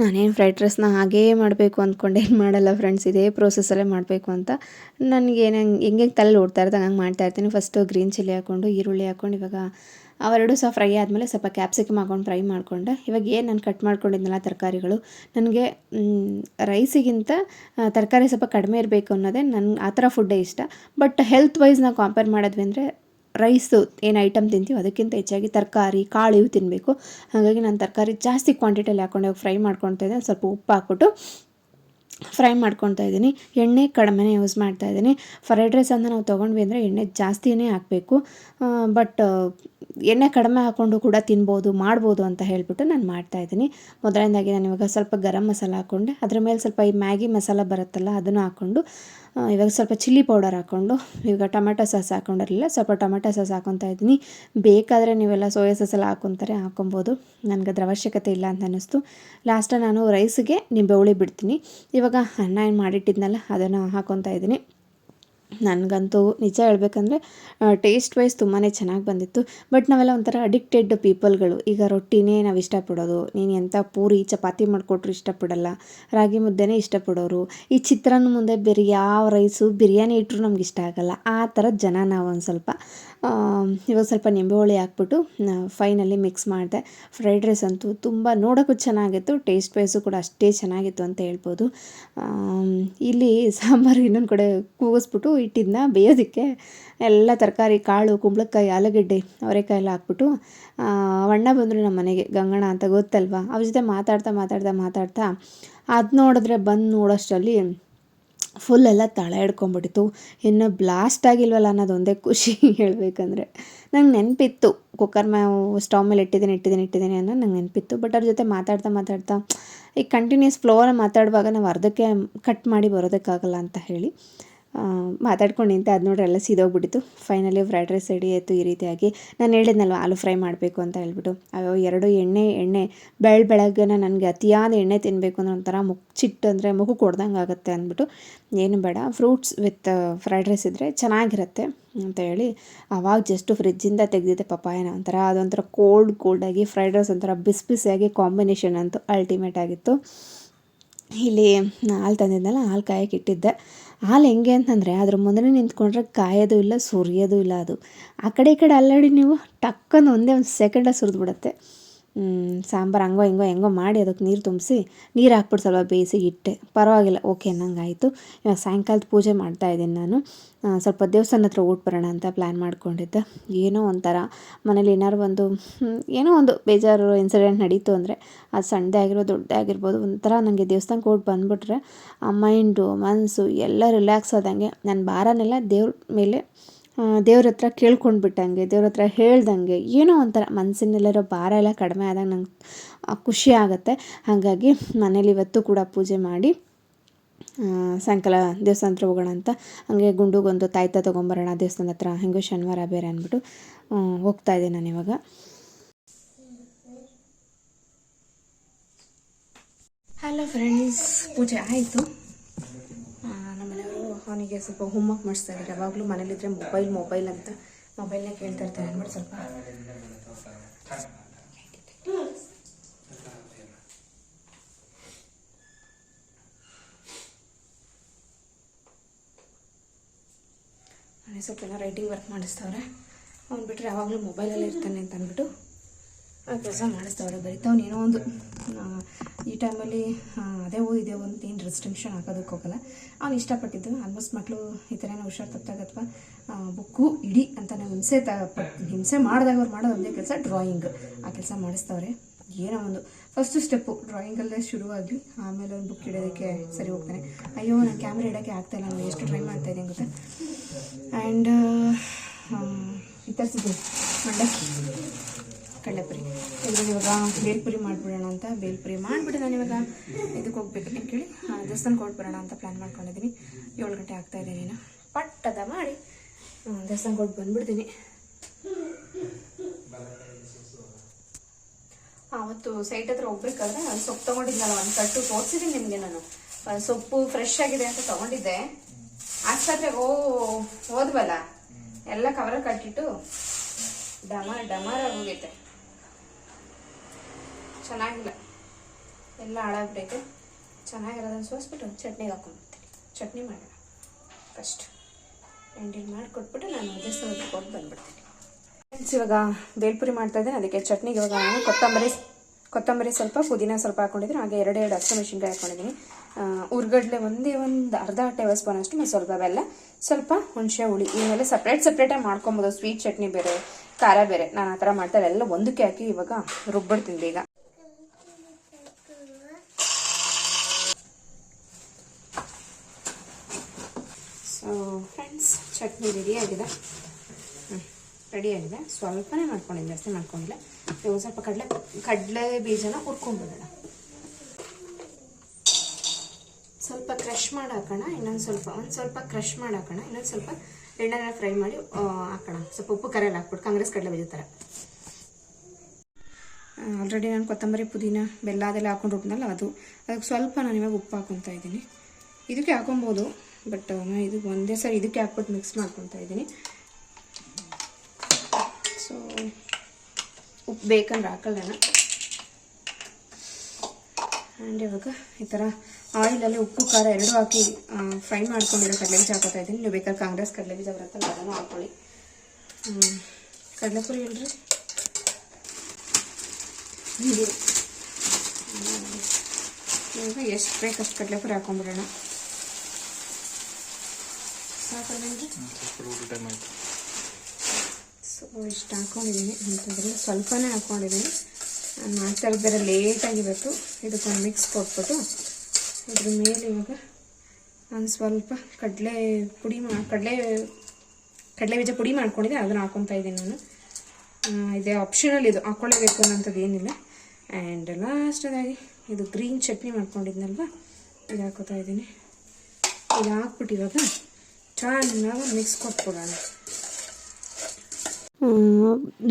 ನಾನೇನು ಫ್ರೈಡ್ ರೈಸ್ನ ಹಾಗೇ ಮಾಡಬೇಕು ಅಂದ್ಕೊಂಡೇನು ಮಾಡಲ್ಲ ಫ್ರೆಂಡ್ಸ್ ಇದೇ ಪ್ರೋಸೆಸಲ್ಲೇ ಮಾಡಬೇಕು ಅಂತ. ನನಗೆ ಹೆಂಗೆ ತಲೆಯಲ್ಲಿ ಓಡ್ತಾ ಹಂಗೆ ಮಾಡ್ತಾ ಇರ್ತೀನಿ. ಫಸ್ಟು ಗ್ರೀನ್ ಚಿಲ್ಲಿ ಹಾಕ್ಕೊಂಡು ಈರುಳ್ಳಿ ಹಾಕ್ಕೊಂಡು ಇವಾಗ ಅವೆರಡು ಸಹ ಫ್ರೈ ಆದಮೇಲೆ ಸ್ವಲ್ಪ ಕ್ಯಾಪ್ಸಿಕಮ್ ಹಾಕೊಂಡು ಫ್ರೈ ಮಾಡಿಕೊಂಡೆ. ಇವಾಗ ಏನು ನಾನು ಕಟ್ ಮಾಡ್ಕೊಂಡಿದ್ನಲ್ಲ ತರಕಾರಿಗಳು, ನನಗೆ ರೈಸಿಗಿಂತ ತರಕಾರಿ ಸ್ವಲ್ಪ ಕಡಿಮೆ ಇರಬೇಕು ಅನ್ನೋದೇ ನನ್ನ ಆ ಥರ ಫುಡ್ಡೇ ಇಷ್ಟ. ಬಟ್ ಹೆಲ್ತ್ ವೈಸ್ ನಾವು ಕಾಂಪೇರ್ ಮಾಡಿದ್ವಿ ಅಂದರೆ ರೈಸು ಏನು ಐಟಮ್ ತಿಂತೀವಿ ಅದಕ್ಕಿಂತ ಹೆಚ್ಚಾಗಿ ತರಕಾರಿ ಕಾಳು ಇವು ತಿನ್ನಬೇಕು ಹಾಗಾಗಿ ನಾನು ತರಕಾರಿ ಜಾಸ್ತಿ ಕ್ವಾಂಟಿಟಿಯಲ್ಲಿ ಹಾಕ್ಕೊಂಡು ಫ್ರೈ ಮಾಡ್ಕೊತಾ ಇದ್ದೆ. ಸ್ವಲ್ಪ ಉಪ್ಪು ಹಾಕ್ಬಿಟ್ಟು ಫ್ರೈ ಮಾಡ್ಕೊತಾ ಇದ್ದೀನಿ. ಎಣ್ಣೆ ಕಡಿಮೆನೇ ಯೂಸ್ ಮಾಡ್ತಾ ಇದ್ದೀನಿ. ಫ್ರೈಡ್ ರೈಸ್ ಅಂತ ನಾವು ತೊಗೊಂಡ್ವಿ ಅಂದರೆ ಎಣ್ಣೆ ಜಾಸ್ತಿನೇ ಹಾಕಬೇಕು. ಬಟ್ ಎಣ್ಣೆ ಕಡಿಮೆ ಹಾಕ್ಕೊಂಡು ಕೂಡ ತಿನ್ಬೋದು, ಮಾಡ್ಬೋದು ಅಂತ ಹೇಳಿಬಿಟ್ಟು ನಾನು ಮಾಡ್ತಾಯಿದ್ದೀನಿ ಮೊದಲನೇದಾಗಿ ನಾನು ಇವಾಗ ಸ್ವಲ್ಪ ಗರಂ ಮಸಾಲ ಹಾಕ್ಕೊಂಡೆ ಅದ್ರ ಮೇಲೆ ಸ್ವಲ್ಪ ಈ ಮ್ಯಾಗಿ ಮಸಾಲ ಬರುತ್ತಲ್ಲ ಅದನ್ನು ಹಾಕ್ಕೊಂಡು ಇವಾಗ ಸ್ವಲ್ಪ ಚಿಲ್ಲಿ ಪೌಡರ್ ಹಾಕ್ಕೊಂಡು ಇವಾಗ ಟೊಮೆಟೊ ಸಾಸ್ ಹಾಕ್ಕೊಂಡಿರಲಿಲ್ಲ ಸ್ವಲ್ಪ ಟೊಮೆಟೊ ಸಾಸ್ ಹಾಕ್ಕೊತಾ ಇದ್ದೀನಿ. ಬೇಕಾದರೆ ನೀವೆಲ್ಲ ಸೋಯಾ ಸಾಸ್ ಎಲ್ಲ ಹಾಕ್ಕೊತಾರೆ ಹಾಕೊಬೋದು. ನನಗೆ ಅದರ ಅವಶ್ಯಕತೆ ಇಲ್ಲ ಅಂತ ಅನ್ನಿಸ್ತು. ಲಾಸ್ಟ ನಾನು ರೈಸ್ಗೆ ನಿಂಬೆ ಹುಳಿ ಬಿಡ್ತೀನಿ. ಇವಾಗ ಅನ್ನ ಏನು ಮಾಡಿಟ್ಟಿದ್ನಲ್ಲ, ಅದನ್ನು ಹಾಕ್ಕೊತಾ ಇದ್ದೀನಿ. ನನಗಂತೂ ನಿಜ ಹೇಳಬೇಕಂದ್ರೆ ಟೇಸ್ಟ್ ವೈಸ್ ತುಂಬಾ ಚೆನ್ನಾಗಿ ಬಂದಿತ್ತು. ಬಟ್ ನಾವೆಲ್ಲ ಒಂಥರ ಅಡಿಕ್ಟೆಡ್ ಪೀಪಲ್ಗಳು. ಈಗ ರೊಟ್ಟಿನೇ ನಾವು ಇಷ್ಟಪಡೋದು. ನೀನು ಎಂಥ ಪೂರಿ, ಚಪಾತಿ ಮಾಡಿಕೊಟ್ರು ಇಷ್ಟಪಡಲ್ಲ. ರಾಗಿ ಮುದ್ದೆನೇ ಇಷ್ಟಪಡೋರು. ಈ ಚಿತ್ರಾನ್ನ ಮುಂದೆ ಬೇರೆ ಯಾವ ರೈಸು ಬಿರಿಯಾನಿ ಇಟ್ಟರು ನಮ್ಗೆ ಇಷ್ಟ ಆಗಲ್ಲ. ಆ ಥರದ ಜನ ನಾವು ಒಂದು ಸ್ವಲ್ಪ ಇವಾಗ ಸ್ವಲ್ಪ ನಿಂಬೆ ಹುಳಿ ಹಾಕ್ಬಿಟ್ಟು ಫೈನಲ್ಲಿ ಮಿಕ್ಸ್ ಮಾಡಿದೆ. ಫ್ರೈಡ್ ರೈಸ್ ಅಂತೂ ತುಂಬ ನೋಡೋಕ್ಕೂ ಚೆನ್ನಾಗಿತ್ತು ಟೇಸ್ಟ್ ವೈಸು ಕೂಡ ಅಷ್ಟೇ ಚೆನ್ನಾಗಿತ್ತು ಅಂತ ಹೇಳ್ಬೋದು. ಇಲ್ಲಿ ಸಾಂಬಾರು ಇನ್ನೊಂದು ಕಡೆ ಕೂಗಿಸ್ಬಿಟ್ಟು ಇಟ್ಟಿದ್ದನ್ನ ಬೇಯೋದಕ್ಕೆ ಎಲ್ಲ ತರಕಾರಿ, ಕಾಳು, ಕುಂಬಳಕಾಯಿ, ಆಲೂಗಡ್ಡೆ ಅವರೆಕಾಯಿ ಎಲ್ಲ ಹಾಕ್ಬಿಟ್ಟು ಅಣ್ಣ ಬಂದರು ನಮ್ಮ ಮನೆಗೆ ಗಂಗಣ ಅಂತ ಗೊತ್ತಲ್ವಾ? ಅವ್ರ ಜೊತೆ ಮಾತಾಡ್ತಾ ಮಾತಾಡ್ತಾ ಮಾತಾಡ್ತಾ ಅದು ನೋಡಿದ್ರೆ ಬಂದು ನೋಡೋಷ್ಟರಲ್ಲಿ ಫುಲ್ ಎಲ್ಲ ತಳ ಹಿಡ್ಕೊಂಬಿಟ್ಟಿತ್ತು ಇನ್ನು ಬ್ಲಾಸ್ಟ್ ಆಗಿಲ್ವಲ್ಲ ಅನ್ನೋದೊಂದೇ ಖುಷಿ (laughs) ಹೇಳಬೇಕಂದ್ರೆ. ನಂಗೆ ನೆನಪಿತ್ತು ಕುಕ್ಕರ್ ಮ್ಯಾ ಸ್ಟವ್ ಮೇಲೆ ಇಟ್ಟಿದ್ದೀನಿ ಇಟ್ಟಿದ್ದೀನಿ ಇಟ್ಟಿದ್ದೀನಿ ಅನ್ನೋ ನಂಗೆ ನೆನಪಿತ್ತು. ಬಟ್ ಅವ್ರ ಜೊತೆ ಮಾತಾಡ್ತಾ ಮಾತಾಡ್ತಾ, ಈ ಕಂಟಿನ್ಯೂಸ್ ಫ್ಲೋರಲ್ಲಿ ಮಾತಾಡುವಾಗ ನಾವು ಅರ್ಧಕ್ಕೆ ಕಟ್ ಮಾಡಿ ಬರೋದಕ್ಕಾಗಲ್ಲ ಅಂತ ಹೇಳಿ. ಮಾತಾಡ್ಕೊಂಡು ನಿಂತೆ ಅದು ನೋಡ್ರಿ ಎಲ್ಲ ಸೀದೋಗ್ಬಿಟ್ಟಿತ್ತು. ಫೈನಲಿ ಫ್ರೈಡ್ ರೈಸ್ ರೆಡಿ ಆಯಿತು ಈ ರೀತಿಯಾಗಿ. ನಾನು ಹೇಳಿದ್ನಲ್ವ, ಆಲೂ ಫ್ರೈ ಮಾಡಬೇಕು ಅಂತ ಹೇಳ್ಬಿಟ್ಟು. ಅಯ್ಯೋ, ಎರಡು ಎಣ್ಣೆ ಎಣ್ಣೆ. ಬೆಳ ಬೆಳಗ್ಗೆನ ನನಗೆ ಅತಿಯಾದ ಎಣ್ಣೆ ತಿನ್ನಬೇಕು ಅಂದ್ರೆ ಒಂಥರ ಮುಚ್ಚಿಟ್ಟು ಅಂದರೆ ಮುಗು ಕೊಡ್ದಂಗೆ ಆಗುತ್ತೆ ಅಂದ್ಬಿಟ್ಟು. ಏನು ಬೇಡ ಫ್ರೂಟ್ಸ್ ವಿತ್ ಫ್ರೈಡ್ ರೈಸ್ ಇದ್ದರೆ ಚೆನ್ನಾಗಿರುತ್ತೆ ಅಂತ ಹೇಳಿ. ಆವಾಗ ಜಸ್ಟು ಫ್ರಿಜ್ಜಿಂದ ತೆಗೆದಿದ್ದೆ ಪಪಾಯನ ಒಂಥರ. ಅದೊಂಥರ ಕೋಲ್ಡ್ ಕೋಲ್ಡಾಗಿ ಫ್ರೈಡ್ ರೈಸ್ ಒಂಥರ ಬಿಸಿ ಬಿಸಿಯಾಗಿ ಕಾಂಬಿನೇಷನ್ ಅಂತೂ ಅಲ್ಟಿಮೇಟ್ ಆಗಿತ್ತು. ಇಲ್ಲಿ ಹಾಲು ತಂದಿದ್ನಲ್ಲ, ಹಾಲು ಕಾಯಕ್ಕೆ ಇಟ್ಟಿದ್ದೆ. ಹಾಲು ಹೆಂಗೆ ಅಂತಂದರೆ ಅದ್ರ ಮುಂದೆ ನಿಂತ್ಕೊಂಡ್ರೆ ಕಾಯೋದು ಇಲ್ಲ, ಸುರಿಯೋದು ಇಲ್ಲ ಅದು. ಆ ಕಡೆ ಈ ಕಡೆ ಅಲ್ಲಾಡಿ ನೀವು ಟಕ್ಕಂದು ಒಂದೇ ಒಂದು ಸೆಕೆಂಡಲ್ಲಿ ಸುರಿದ್ಬಿಡುತ್ತೆ. ಸಾಂಬಾರು ಹಂಗೋ ಹಿಂಗೋ ಹೆಂಗೋ ಮಾಡಿ ಅದಕ್ಕೆ ನೀರು ತುಂಬಿಸಿ ನೀರು ಹಾಕ್ಬಿಟ್ಟು ಸ್ವಲ್ಪ ಬೇಯಿಸಿ ಇಟ್ಟೆ. ಪರವಾಗಿಲ್ಲ, ಓಕೆ ಅನ್ನಂಗಾಯಿತು. ಇವಾಗ ಸಾಯಂಕಾಲದ ಪೂಜೆ ಮಾಡ್ತಾ ಇದ್ದೀನಿ ನಾನು. ಸ್ವಲ್ಪ ದೇವಸ್ಥಾನ ಹತ್ರ ಓಟ್ ಬರೋಣ ಅಂತ ಪ್ಲ್ಯಾನ್ ಮಾಡ್ಕೊಂಡಿದ್ದೆ. ಏನೋ ಒಂಥರ ಮನೇಲಿ ಏನಾದ್ರು ಒಂದು ಏನೋ ಒಂದು ಬೇಜಾರು ಇನ್ಸಿಡೆಂಟ್ ನಡೀತು ಅಂದರೆ ಅದು ಸಣ್ಣದೇ ಆಗಿರೋ ದೊಡ್ಡದೇ ಆಗಿರ್ಬೋದು, ಒಂಥರ ನನಗೆ ದೇವಸ್ಥಾನಕ್ಕೆ ಹೋಗಿ ಬಂದುಬಿಟ್ರೆ ಆ ಮೈಂಡು, ಮನಸ್ಸು ಎಲ್ಲ ರಿಲ್ಯಾಕ್ಸ್ ಆದಂಗೆ. ನನ್ನ ಭಾರನೆಲ್ಲ ದೇವ್ರ ಮೇಲೆ ದೇವ್ರ ಹತ್ರ ಕೇಳ್ಕೊಂಡು ಬಿಟ್ಟಂಗೆ ದೇವ್ರ ಹತ್ರ ಹೇಳ್ದಂಗೆ, ಏನೋ ಒಂಥರ ಮನಸ್ಸಿನಲ್ಲಿರೋ ಭಾರ ಎಲ್ಲ ಕಡಿಮೆ ಆದಾಗ ನಂಗೆ ಖುಷಿ ಆಗುತ್ತೆ. ಹಾಗಾಗಿ ಮನೇಲಿ ಇವತ್ತು ಕೂಡ ಪೂಜೆ ಮಾಡಿ ಸಾಯಂಕಾಲ ದೇವಸ್ಥಾನ ಹತ್ರ ಹೋಗೋಣ ಅಂತ. ಹಂಗೆ ಗುಂಡುಗೊಂದು ತಾಯ್ತ ತೊಗೊಂಬರೋಣ ದೇವಸ್ಥಾನ ಹತ್ರ. ಹೆಂಗೋ ಶನಿವಾರ, ಬೇರೆ ಅಂದ್ಬಿಟ್ಟು ಹೋಗ್ತಾ ಇದ್ದೆ ನಾನು ಇವಾಗ. ಹಲೋ ಫ್ರೆಂಡ್ಸ್ ಪೂಜೆ ಆಯಿತು. ಅವನಿಗೆ ಸ್ವಲ್ಪ ಹೋಮ್ವರ್ಕ್ ಮಾಡಿಸ್ತಾ ಇದ್ದಾರೆ. ಯಾವಾಗಲೂ ಮನೇಲಿದ್ರೆ ಮೊಬೈಲ್ ಮೊಬೈಲ್ ಅಂತ ಮೊಬೈಲ್ನ ಕೇಳ್ತಾ ಇರ್ತಾರೆ. ಅಂದ್ಬಿಟ್ಟು ಸ್ವಲ್ಪ. ಸ್ವಲ್ಪ ಏನೋ ರೈಟಿಂಗ್ ವರ್ಕ್ ಮಾಡಿಸ್ತವ್ರೆ. ಅವ್ನು ಬಿಟ್ಟರೆ ಯಾವಾಗಲೂ ಮೊಬೈಲಲ್ಲೇ ಇರ್ತಾನೆ ಅಂತ ಅಂದ್ಬಿಟ್ಟು ಕೆಲಸ ಮಾಡಿಸ್ತವ್ರೆ. ಏನೋ ಒಂದು ಆ, ಈ ಟೈಮಲ್ಲಿ ಅದೇ ಓ ಇದೆ, ಒಂದು ಏನು ರೆಸ್ಟ್ರಿಕ್ಷನ್ ಹಾಕೋದಕ್ಕೆ ಹೋಗಲ್ಲ. ಅವ್ನು ಇಷ್ಟಪಟ್ಟಿದ್ದು ಆಲ್ಮೋಸ್ಟ್ ಮಕ್ಕಳು ಈ ಥರ ಏನೋ ಹುಷಾರು ತಪ್ಪಾಗ ಅಥವಾ ಬುಕ್ಕು ಇಡಿ ಅಂತ ನಾವು ಹಿಂಸೆ ತ ಹಿಂಸೆ ಮಾಡಿದಾಗ ಅವ್ರು ಮಾಡೋದು ಒಂದೇ ಕೆಲಸ ಡ್ರಾಯಿಂಗ್ ಆ ಕೆಲಸ ಮಾಡಿಸ್ತವ್ರೆ. ಏನೋ ಒಂದು ಫಸ್ಟು ಸ್ಟೆಪ್ಪು ಡ್ರಾಯಿಂಗಲ್ಲೇ ಶುರುವಾಗಿ, ಆಮೇಲೆ ಒಂದು ಬುಕ್ ಇಡೋದಕ್ಕೆ ಸರಿ ಹೋಗ್ತಾನೆ. ಅಯ್ಯೋ, ನಾನು ಕ್ಯಾಮ್ರಾ ಇಡೋಕ್ಕೆ ಆಗ್ತಾಯಿಲ್ಲ ನಾನು ಎಷ್ಟು ಟ್ರೈ ಮಾಡ್ತಾ ಇದ್ದೀನಿ ಗೊತ್ತಾ? ಆ್ಯಂಡ್ ಥರ ಮಂಡಕ್ಕಿ. ಕಡಲೆಪುರಿ ಇವಾಗ ಇವಾಗ ಬೇಲ್ಪುರಿ ಮಾಡಿಬಿಡೋಣ ಅಂತ ಬೇಲ್ಪುರಿ ಮಾಡಿಬಿಟ್ಟು ನಾನು ಇವಾಗ ಇದಕ್ಕೆ ಹೋಗ್ಬೇಕು ಅಂತ ಕೇಳಿ ದೇವಸ್ಥಾನಕ್ಕೆ ಹೊರಟ್ಬಿಡೋಣ ಅಂತ ಪ್ಲ್ಯಾನ್ ಮಾಡ್ಕೊಂಡಿದ್ದೀನಿ. ಏಳು ಗಂಟೆ ಆಗ್ತಾ ಇದ್ದೀನಿ ನಾನು ಪಟ್ಟದ ಮಾಡಿ ದೇವಸ್ಥಾನಕ್ಕೆ ಹೊರಟು ಬಂದ್ಬಿಡ್ತೀನಿ. ಆವತ್ತು ಸೈಟ್ ಹತ್ರ ಹೋಗ್ಬೇಕಾದ್ರೆ ಅಲ್ಲಿ ಸೊಪ್ಪು ತೊಗೊಂಡಿದ್ನಲ್ಲ, ಒಂದು ಕಟ್ಟು ತೋರಿಸಿದ್ದೀನಿ ನಿಮಗೆ ನಾನು. ಸೊಪ್ಪು ಫ್ರೆಶ್ ಆಗಿದೆ ಅಂತ ತೊಗೊಂಡಿದ್ದೆ. ಆಸ್ಪತ್ರೆಗೆ ಓ ಹೋದ್ವಲ್ಲ, ಎಲ್ಲ ಕವರ್ ಕಟ್ಟಿಟ್ಟು ಡಮಾರ್ ಡಮಾರ್ ಆಗೋಗೈತೆ. ಚೆನ್ನಾಗಿಲ್ಲ. ಎಲ್ಲ ಹಾಳಾಗ್ಬಿಟ್ಟೈತೆ ಚೆನ್ನಾಗಿರೋದನ್ನು ಸೋಸ್ಬಿಟ್ಟು ಚಟ್ನಿಗೆ ಹಾಕೊಂಡ್ಬಿಡ್ತೀನಿ ಚಟ್ನಿ ಮಾಡೋಣ. ಫಸ್ಟ್ ಎಂಡಿಲ್ ಮಾಡಿಕೊಟ್ಬಿಟ್ಟು ನಾನು ದೇವಸ್ಥಾನಕ್ಕೆ ಕೊಟ್ಟು ಬಂದ್ಬಿಡ್ತೀನಿ. ಫ್ರೆಂಡ್ಸ್ ಇವಾಗ ಬೇಲ್ಪುರಿ ಮಾಡ್ತಾ ಇದ್ದೀನಿ. ಅದಕ್ಕೆ ಚಟ್ನಿಗೆ ಇವಾಗ ನಾನು ಕೊತ್ತಂಬರಿ ಕೊತ್ತಂಬರಿ ಸ್ವಲ್ಪ, ಪುದೀನ ಸ್ವಲ್ಪ ಹಾಕೊಂಡಿದ್ದೀನಿ. ಹಾಗೆ ಎರಡು ಎರಡು ಹಸಿಮೆಣಸಿನ್ಕಾಯಿ ಹಾಕೊಂಡಿದ್ದೀನಿ. ಉರ್ಗಡ್ಲೆ ಒಂದೇ ಒಂದು ಅರ್ಧ ಟೇಬಲ್ ಸ್ಪೂನ್ ಅಷ್ಟು ಮತ್ತು ಸ್ವಲ್ಪ ಬೆಲ್ಲ, ಸ್ವಲ್ಪ ಹುಣಸೆ ಹುಳಿ ಇವನ್ನೆಲ್ಲ ಸಪ್ರೇಟ್ ಸಪ್ರೇಟಾಗಿ ಮಾಡ್ಕೊಬೋದು. ಸ್ವೀಟ್ ಚಟ್ನಿ ಬೇರೆ, ಖಾರ ಬೇರೆ. ನಾನು ಆ ಥರ ಮಾಡ್ತಾರೆ ಎಲ್ಲ ಒಂದಕ್ಕೆ ಹಾಕಿ ಇವಾಗ ರುಬ್ಬಿಡ್ತೀನಿ ಬೇಗ. ಸೊ ಫ್ರೆಂಡ್ಸ್ ಚಟ್ನಿ ರೆಡಿ ಆಗಿದೆ. ರೆಡಿ ಆಗಿದೆ. ಸ್ವಲ್ಪನೇ ಮಾಡ್ಕೊಂಡಿದ್ದೆ ಜಾಸ್ತಿ ಮಾಡ್ಕೊಂಡಿಲ್ಲ. ಇವಾಗ ಸ್ವಲ್ಪ ಕಡಲೆ ಕಡಲೆ ಬೀಜನ ಹುರ್ಕೊಂಡ್ಬಿಡೋಣ. ಸ್ವಲ್ಪ ಕ್ರಶ್ ಮಾಡಿ ಹಾಕೋಣ ಇನ್ನೊಂದು ಸ್ವಲ್ಪ, ಒಂದು ಸ್ವಲ್ಪ ಕ್ರಷ್ ಮಾಡಿ ಹಾಕೋಣ ಇನ್ನೊಂದು ಸ್ವಲ್ಪ ಎಣ್ಣೆನ ಫ್ರೈ ಮಾಡಿ ಹಾಕೋಣ. ಸ್ವಲ್ಪ ಉಪ್ಪು ಕರೆಯಲ್ಲಿ ಹಾಕ್ಬಿಟ್ಟು ಕಾಂಗ್ರೆಸ್ ಕಡಲೆ ಬೀಜ ಥರ ಆಲ್ರೆಡಿ ನಾನು ಕೊತ್ತಂಬರಿ, ಪುದೀನ, ಬೆಲ್ಲ ಅದೆಲ್ಲ ಹಾಕೊಂಡು ಅದು. ಅದಕ್ಕೆ ಸ್ವಲ್ಪ ನಾನು ಇವಾಗ ಉಪ್ಪು ಹಾಕೊತಾ ಇದ್ದೀನಿ. ಇದಕ್ಕೆ ಹಾಕೊಬೋದು. ಬಟ್ ನಾನು ಇದು ಒಂದೇ ಸರಿ ಇದಕ್ಕೆ ಹಾಕ್ಬಿಟ್ಟು ಮಿಕ್ಸ್ ಮಾಡ್ಕೊತಾ ಇದ್ದೀನಿ. ಸೊ ಉಪ್ಪು ಬೇಕಂದ್ರೆ ಹಾಕಲ್ಲ ಆ್ಯಂಡ್ ಇವಾಗ ಈ ಥರ ಆಯಿಲಲ್ಲಿ ಉಪ್ಪು, ಖಾರ ಎರಡೂ ಹಾಕಿ ಫ್ರೈ ಮಾಡ್ಕೊಂಡಿರೋ ಕಡಲೆಬೀಜ ಹಾಕೋತಾ ಇದ್ದೀನಿ. ನೀವು ಬೇಕಾದ್ರೆ ಕಾಂಗ್ರೆಸ್ ಕಡಲೆ ಬೀಜ ಬರುತ್ತಲ್ಲ ಅದನ್ನು ಹಾಕ್ಕೊಳ್ಳಿ. ಕಡಲೆಪುರಿ ಇಲ್ರಿ ಇದು. ಇವಾಗ ಎಷ್ಟು ಬೇಕು ಅಷ್ಟು ಕಡಲೆಪುರಿ ಹಾಕೊಂಡ್ಬಿಡೋಣ. ಟೈಮ್ ಆಯ್ತು. ಸೊ ಇಷ್ಟು ಹಾಕೊಂಡಿದ್ದೀನಿ. ಅಂತಂದರೆ ಸ್ವಲ್ಪನೇ ಹಾಕ್ಕೊಂಡಿದ್ದೀನಿ ನಾನು ಮಾಡ್ತಾ ಇರೋದು ಬೇರೆ ಲೇಟಾಗಿಬೇಕು ಇದಕ್ಕೊಂದು ಮಿಕ್ಸ್ ಕೊಟ್ಬಿಟ್ಟು ಇದ್ರ ಮೇಲೆ ಇವಾಗ ನಾನು ಸ್ವಲ್ಪ ಕಡಲೆ ಪುಡಿ ಮಾ ಕಡಲೆ ಕಡಲೆ ಬೀಜ ಪುಡಿ ಮಾಡ್ಕೊಂಡಿದ್ದೆ. ಅದನ್ನು ಹಾಕೊತಾ ಇದ್ದೀನಿ ನಾನು. ಇದೆ ಆಪ್ಷನಲ್ ಇದು. ಹಾಕ್ಕೊಳ್ಳೇಬೇಕು ಅನ್ನೋಂಥದ್ದು ಏನಿಲ್ಲ. ಆ್ಯಂಡ್ ಲಾಸ್ಟದಾಗಿ ಇದು ಗ್ರೀನ್ ಚಟ್ನಿ ಮಾಡ್ಕೊಂಡಿದ್ನಲ್ವ? ಇದು ಹಾಕೋತಾ ಇದ್ದೀನಿ. ಇದು ಹಾಕ್ಬಿಟ್ಟು ಇವಾಗ ಚೆನ್ನಾಗಿ ಮಿಕ್ಸ್ ಕೊಟ್ಬಿಡೋಣ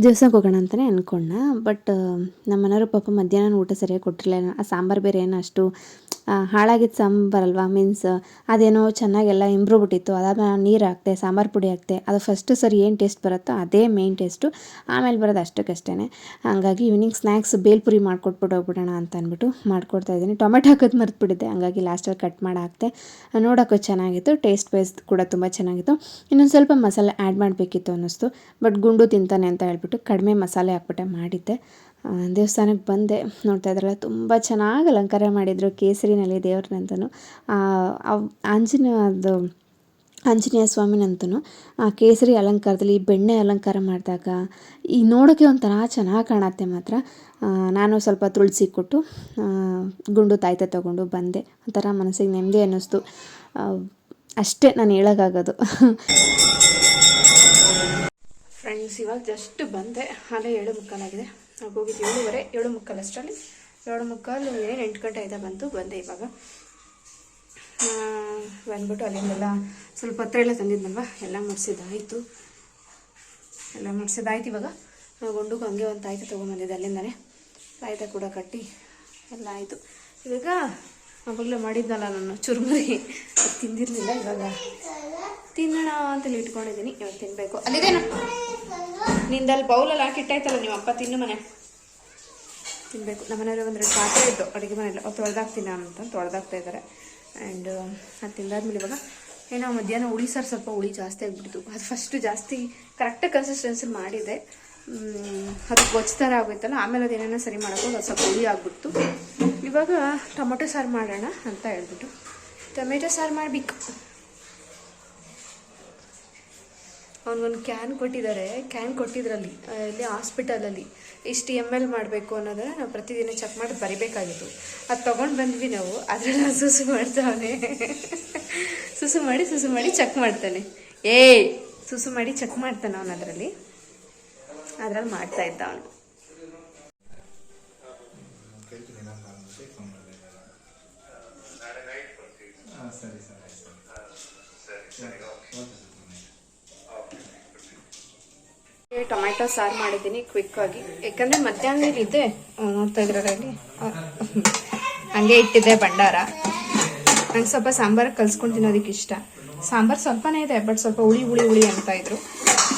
ದಿವ್ಸಕ್ಕೆ ಹೋಗೋಣ ಅಂತಲೇ ಅಂದ್ಕೊಂಡ ಬಟ್ ನಮ್ಮ ಮನೆಯವರು ಪಾಪ ಮಧ್ಯಾಹ್ನ ಊಟ ಸರಿಯಾಗಿ ಕೊಟ್ಟಿರಲಿಲ್ಲ. ಆ ಸಾಂಬಾರು ಬೇರೆ ಏನು ಅಷ್ಟು ಹಾಳಾಗಿದ್ದು ಸಾಂಬಾರಲ್ವಾ ಮೀನ್ಸ್ ಅದೇನೋ ಚೆನ್ನಾಗೆಲ್ಲ ಇಂಪ್ರೂವ್ ಬಿಟ್ಟಿತ್ತು ಅದಾದ ನೀರು ಹಾಕ್ತೆ ಸಾಂಬಾರು ಪುಡಿ ಹಾಕ್ತೆ ಅದು ಫಸ್ಟು ಸರಿ ಏನು ಟೇಸ್ಟ್ ಬರುತ್ತೋ ಅದೇ ಮೇಯ್ನ್ ಟೇಸ್ಟು ಆಮೇಲೆ ಬರೋದು ಅಷ್ಟಕ್ಕಷ್ಟೇ ಹಂಗಾಗಿ ಈವ್ನಿಂಗ್ ಸ್ನ್ಯಾಕ್ಸ್ ಬೇಲ್ಪುರಿ ಮಾಡ್ಕೊಟ್ಬಿಟ್ಟು ಹೋಗ್ಬಿಡೋಣ ಅಂತ ಅಂದ್ಬಿಟ್ಟು ಮಾಡ್ಕೊಡ್ತಾ ಇದ್ದೀನಿ. ಟೊಮೆಟೊ ಹಾಕೋದು ಮರೆತುಬಿಟ್ಟಿದ್ದೆ, ಹಂಗಾಗಿ ಲಾಸ್ಟಲ್ಲಿ ಕಟ್ ಮಾಡಿ ಹಾಕ್ತೆ ನೋಡೋಕ್ಕೂ ಚೆನ್ನಾಗಿತ್ತು ಟೇಸ್ಟ್ ವೈಸ್ ಕೂಡ ತುಂಬ ಚೆನ್ನಾಗಿತ್ತು. ಇನ್ನೊಂದು ಸ್ವಲ್ಪ ಮಸಾಲೆ ಆ್ಯಡ್ ಮಾಡಬೇಕಿತ್ತು ಅನ್ನಿಸ್ತು ಬಟ್ ಗುಂಡು ತಿಂತಾನೆ ಅಂತ ಹೇಳ್ಬಿಟ್ಟು ಕಡಿಮೆ ಮಸಾಲೆ ಹಾಕ್ಬಿಟ್ಟೆ ಮಾಡಿದ್ದೆ. ದೇವಸ್ಥಾನಕ್ಕೆ ಬಂದೆ. ನೋಡ್ತಾ ಇದ್ರಲ್ಲ, ತುಂಬ ಚೆನ್ನಾಗಿ ಅಲಂಕಾರ ಮಾಡಿದರು ಕೇಸರಿನಲ್ಲಿ ದೇವ್ರನ್ನಂತೂ ಆಂಜನೇಯದು ಆಂಜನೇಯ ಸ್ವಾಮಿನಂತೂ ಆ ಕೇಸರಿ ಅಲಂಕಾರದಲ್ಲಿ ಬೆಣ್ಣೆ ಅಲಂಕಾರ ಮಾಡಿದಾಗ, ಈ ನೋಡೋಕ್ಕೆ ಒಂಥರ ಚೆನ್ನಾಗಿ ಕಾಣತ್ತೆ ಮಾತ್ರ. ನಾನು ಸ್ವಲ್ಪ ತುಳಸಿ ಕೊಟ್ಟು ಗುಂಡು ತಾಯ್ತ ತೊಗೊಂಡು ಬಂದೆ. ಒಂಥರ ಮನಸ್ಸಿಗೆ ನೆಮ್ಮದಿ ಅನ್ನಿಸ್ತು. ಅಷ್ಟೇ ನಾನು ಹೇಳೋಕ್ಕಾಗೋದು. ಫ್ರೆಂಡ್ಸ್ ಇವಾಗ ಜಸ್ಟ್ ಬಂದೆ. ಅಲ್ಲ ಏಳು ಮುಕ್ಕಾಲಾಗಿದೆ. ನಾವು ಹೋಗಿದ್ದು ಏಳುವರೆ, ಏಳು ಮುಕ್ಕಾಲು ಅಷ್ಟರಲ್ಲಿ ಏಳು ಮುಕ್ಕಾಲು ಏನು ಎಂಟು ಗಂಟೆ ಆಯ್ತಾ ಬಂತು, ಬಂದೆ ಇವಾಗ. ಬಂದ್ಬಿಟ್ಟು ಅಲ್ಲಿಂದೆಲ್ಲ ಸ್ವಲ್ಪ ಹತ್ರ ಎಲ್ಲ ತಂದಿದ್ನಲ್ವ, ಎಲ್ಲ ಮುಡಿಸಿದ್ದಾಯಿತು ಎಲ್ಲ ಮುಡ್ಸಿದ್ದಾಯ್ತು ಇವಾಗ. ಗುಂಡುಗೂ ಹಂಗೆ ಒಂದು ತಾಯ್ತ ತೊಗೊಂಬಂದಿದ್ದೆ ಅಲ್ಲಿಂದನೇ. ತಾಯ್ತ ಕೂಡ ಕಟ್ಟಿ ಎಲ್ಲ ಆಯಿತು. ಇವಾಗ ಅವಾಗಲೇ ಮಾಡಿದ್ನಲ್ಲ ನಾನು ಚುರುಮುರಿ. ತಿಂದಿರಲಿಲ್ಲ ಇವಾಗ. ತಿನ್ನೋಣ ಅಂತೇಳಿ ಇಟ್ಕೊಂಡಿದ್ದೀನಿ. ಇವಾಗ ತಿನ್ನಬೇಕು ಅಲ್ಲಿದೇನು? ನಿಂದಲ್ಲಿ ಬೌಲಲ್ಲಿ ಹಾಕಿಟ್ಟಾಯ್ತಲ್ಲ ನೀವು ಅಪ್ಪ ತಿನ್ನು ಮನೆ. ತಿನ್ನಬೇಕು ನಮ್ಮ ಮನೆಯವ್ರಿಗೆ ಒಂದೆರಡು ಪಾತ್ರೆ ಇತ್ತು. ಅಡುಗೆ ಮನೆಯಲ್ಲಿ. ಅವ್ರು ತೊಳೆದಾಕ್ತೀನಿ ನಾನು ಅಂತ ತೊಳೆದಾಕ್ತಾ ಇದ್ದಾರೆ. ಆ್ಯಂಡ್ ಅದು ತಿಂದಾದ್ಮೇಲೆ ಇವಾಗ ಏನೋ ಮಧ್ಯಾಹ್ನ ಹುಳಿ ಸಾರು ಸ್ವಲ್ಪ ಹುಳಿ ಜಾಸ್ತಿ ಆಗಿಬಿಡ್ತು. ಅದು ಫಸ್ಟು ಜಾಸ್ತಿ ಕರೆಕ್ಟಾಗಿ ಕನ್ಸಿಸ್ಟೆನ್ಸಿ ಮಾಡಿದೆ. ಅದು ಗೊಜ್ಜು ಥರ ಆಗೋಯ್ತಲ್ಲ, ಆಮೇಲೆ ಅದೇನೇನೋ ಸರಿ ಮಾಡೋಕ್ಕೋ ಅದು ಸ್ವಲ್ಪ ಹುಳಿ ಆಗ್ಬಿಡ್ತು. ಇವಾಗ ಟೊಮೆಟೊ ಸಾರು ಮಾಡೋಣ ಅಂತ ಹೇಳ್ಬಿಟ್ಟು. ಟೊಮೆಟೊ ಸಾರು ಮಾಡಬೇಕು. ಅವ್ನಿಗೊಂದು ಕ್ಯಾನ್ ಕೊಟ್ಟಿದ್ದಾರೆ, ಕ್ಯಾನ್ ಕೊಟ್ಟಿದ್ರಲ್ಲಿ ಇಲ್ಲಿ ಹಾಸ್ಪಿಟಲಲ್ಲಿ. ಇಷ್ಟು ಎಂ ಎಲ್ ಮಾಡಬೇಕು ಅನ್ನೋದನ್ನ ನಾವು ಪ್ರತಿದಿನ ಚೆಕ್ ಮಾಡಿ ಬರಿಬೇಕಾಗಿತ್ತು. ಅದು ತೊಗೊಂಡು ಬಂದ್ವಿ ನಾವು, ಅದರಲ್ಲಿ ಸುಸು ಮಾಡ್ತಾವನೆ. ಸುಸು ಮಾಡಿ ಸುಸು ಮಾಡಿ ಚೆಕ್ ಮಾಡ್ತಾನೆ. ಏಯ್, ಸುಸು ಮಾಡಿ ಚೆಕ್ ಮಾಡ್ತಾನೆ ಅವನು ಅದರಲ್ಲಿ. ಅದ್ರಲ್ಲಿ ಮಾಡ್ತಾ ಇದ್ದ ಅವನು ಟೊಮ್ಯಾಟೊ ಸಾರು ಮಾಡಿದ್ದೀನಿ ಕ್ವಿಕ್ ಆಗಿ. ಯಾಕಂದ್ರೆ ಮಧ್ಯಾಹ್ನ ಇದೆ ನೋಡ್ತಾ ಇದ್ರಲ್ಲ ಹಂಗೆ ಇಟ್ಟಿದ್ದೆ ಭಂಡಾರ. ನಂಗೆ ಸ್ವಲ್ಪ ಸಾಂಬಾರ್ ಕಲ್ಸ್ಕೊಂಡು ತಿನ್ನೋದಕ್ಕೆ ಇಷ್ಟ ಸಾಂಬಾರು ಸ್ವಲ್ಪನೇ ಇದೆ, ಬಟ್ ಸ್ವಲ್ಪ ಹುಳಿ ಹುಳಿ ಹುಳಿ ಅಂತ ಇದ್ರು.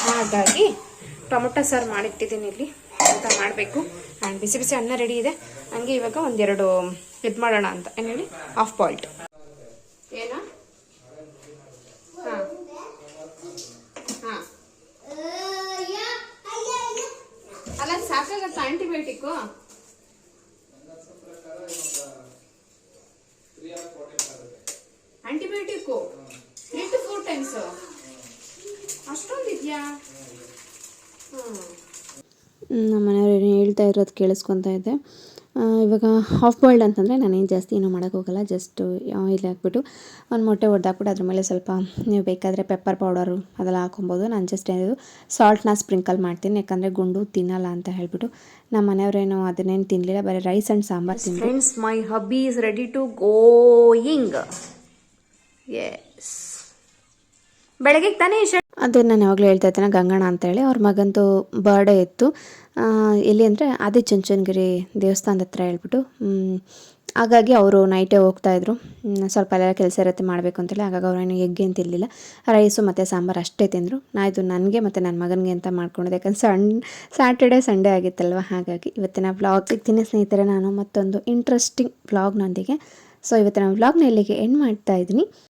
ಹಾಗಾಗಿ ಟೊಮೊಟೊ ಸಾರು ಮಾಡಿಟ್ಟಿದ್ದೀನಿ ಇಲ್ಲಿ ಅಂತ ಮಾಡಬೇಕು. ಆ್ಯಂಡ್ ಬಿಸಿ ಬಿಸಿ ಅನ್ನ ರೆಡಿ ಇದೆ. ಹಂಗೆ ಇವಾಗ ಒಂದೆರಡು, ಇದು ಮಾಡೋಣ ಅಂತ. ಏನು ಹೇಳಿ? ಆಫ್ ಪಾಯಿಂಟ್ ಏನಾ? ಹಾಂ. ಹಾಂ ಅಲ್ಲ ಸಾಕಾಗತ್ತ antibiotic antibiotic three two four times ಅಷ್ಟೊಂದು ಇದೆಯಾ ಹ್ಞೂ ನಮ್ಮ ಮನೆಯವ್ರು ಏನು ಹೇಳ್ತಾ ಇರೋದು ಕೇಳಿಸ್ಕೊತಾ ಇದ್ದೆ. ಇವಾಗ ಹಾಫ್ ಬಾಯ್ಲ್ಡ್ ಅಂತಂದರೆ ನಾನೇನು ಜಾಸ್ತಿ ಏನೂ ಮಾಡೋಕ್ಕೋಗಲ್ಲ ಜಸ್ಟ್ ಆಯಿಲ್ ಹಾಕ್ಬಿಟ್ಟು ಒಂದು ಮೊಟ್ಟೆ ಹೊಡೆದಾಕ್ಬಿಟ್ಟು ಅದ್ರ ಮೇಲೆ ಸ್ವಲ್ಪ ನೀವು ಬೇಕಾದರೆ ಪೆಪ್ಪರ್ ಪೌಡರು ಅದೆಲ್ಲ ಹಾಕೊಬೋದು ನಾನು ಜಸ್ಟ್ ಏನಿದು ಸಾಲ್ಟ್ನ ಸ್ಪ್ರಿಂಕಲ್ ಮಾಡ್ತೀನಿ, ಯಾಕಂದರೆ ಗುಂಡು ತಿನ್ನಲ್ಲ ಅಂತ ಹೇಳ್ಬಿಟ್ಟು. ನಮ್ಮ ಮನೆಯವ್ರೇನು ಅದನ್ನೇನು ತಿನ್ನಲಿಲ್ಲ ಬರೀ rice and sambar friends my hubby is ready to going yes ಬೆಳಗ್ಗೆ ತಾನೇ ಅದೇ ನಾನು ಯಾವಾಗಲೂ ಹೇಳ್ತಾ ಇದ್ದೇನೆ ಗಂಗಣ್ಣ ಅಂತೇಳಿ. ಅವ್ರ ಮಗಂದು ಬರ್ಡೇ ಇತ್ತು. ಎಲ್ಲಿ ಅಂದರೆ ಆದಿ ಚುಂಚನಗಿರಿ ದೇವಸ್ಥಾನದ ಹತ್ರ ಹೇಳ್ಬಿಟ್ಟು ಹಾಗಾಗಿ ಅವರು ನೈಟೇ ಹೋಗ್ತಾಯಿದ್ರು ಸ್ವಲ್ಪ ಎಲ್ಲ ಕೆಲಸ ಇರುತ್ತೆ ಮಾಡಬೇಕು ಅಂತೇಳಿ ಹಾಗಾಗಿ ಅವ್ರು ಏನು ಎಗ್ ಅಂತ ಇರಲಿಲ್ಲ. ರೈಸು ಮತ್ತು ಸಾಂಬಾರು ಅಷ್ಟೇ ತಿಂದರು. ಇದು ನನಗೆ ಮತ್ತು ನನ್ನ ಮಗನಿಗೆ ಅಂತ ಮಾಡ್ಕೊಂಡಿದ್ದೆ, ಯಾಕಂದ್ರೆ ಸಣ್ ಸ್ಯಾಟರ್ಡೆ ಸಂಡೇ ಆಗಿತ್ತಲ್ವ? ಹಾಗಾಗಿ ಇವತ್ತಿನ ವ್ಲಾಗ್ ಸಿಗ್ತೀನಿ ಸ್ನೇಹಿತರೆ ನಾನು ಮತ್ತೊಂದು ಇಂಟ್ರೆಸ್ಟಿಂಗ್ ವ್ಲಾಗ್ನೊಂದಿಗೆ ಸೊ ಇವತ್ತಿನ ವ್ಲಾಗ್ನ ಇಲ್ಲಿಗೆ ಎಂಡ್ ಮಾಡ್ತಾ ಇದ್ದೀನಿ.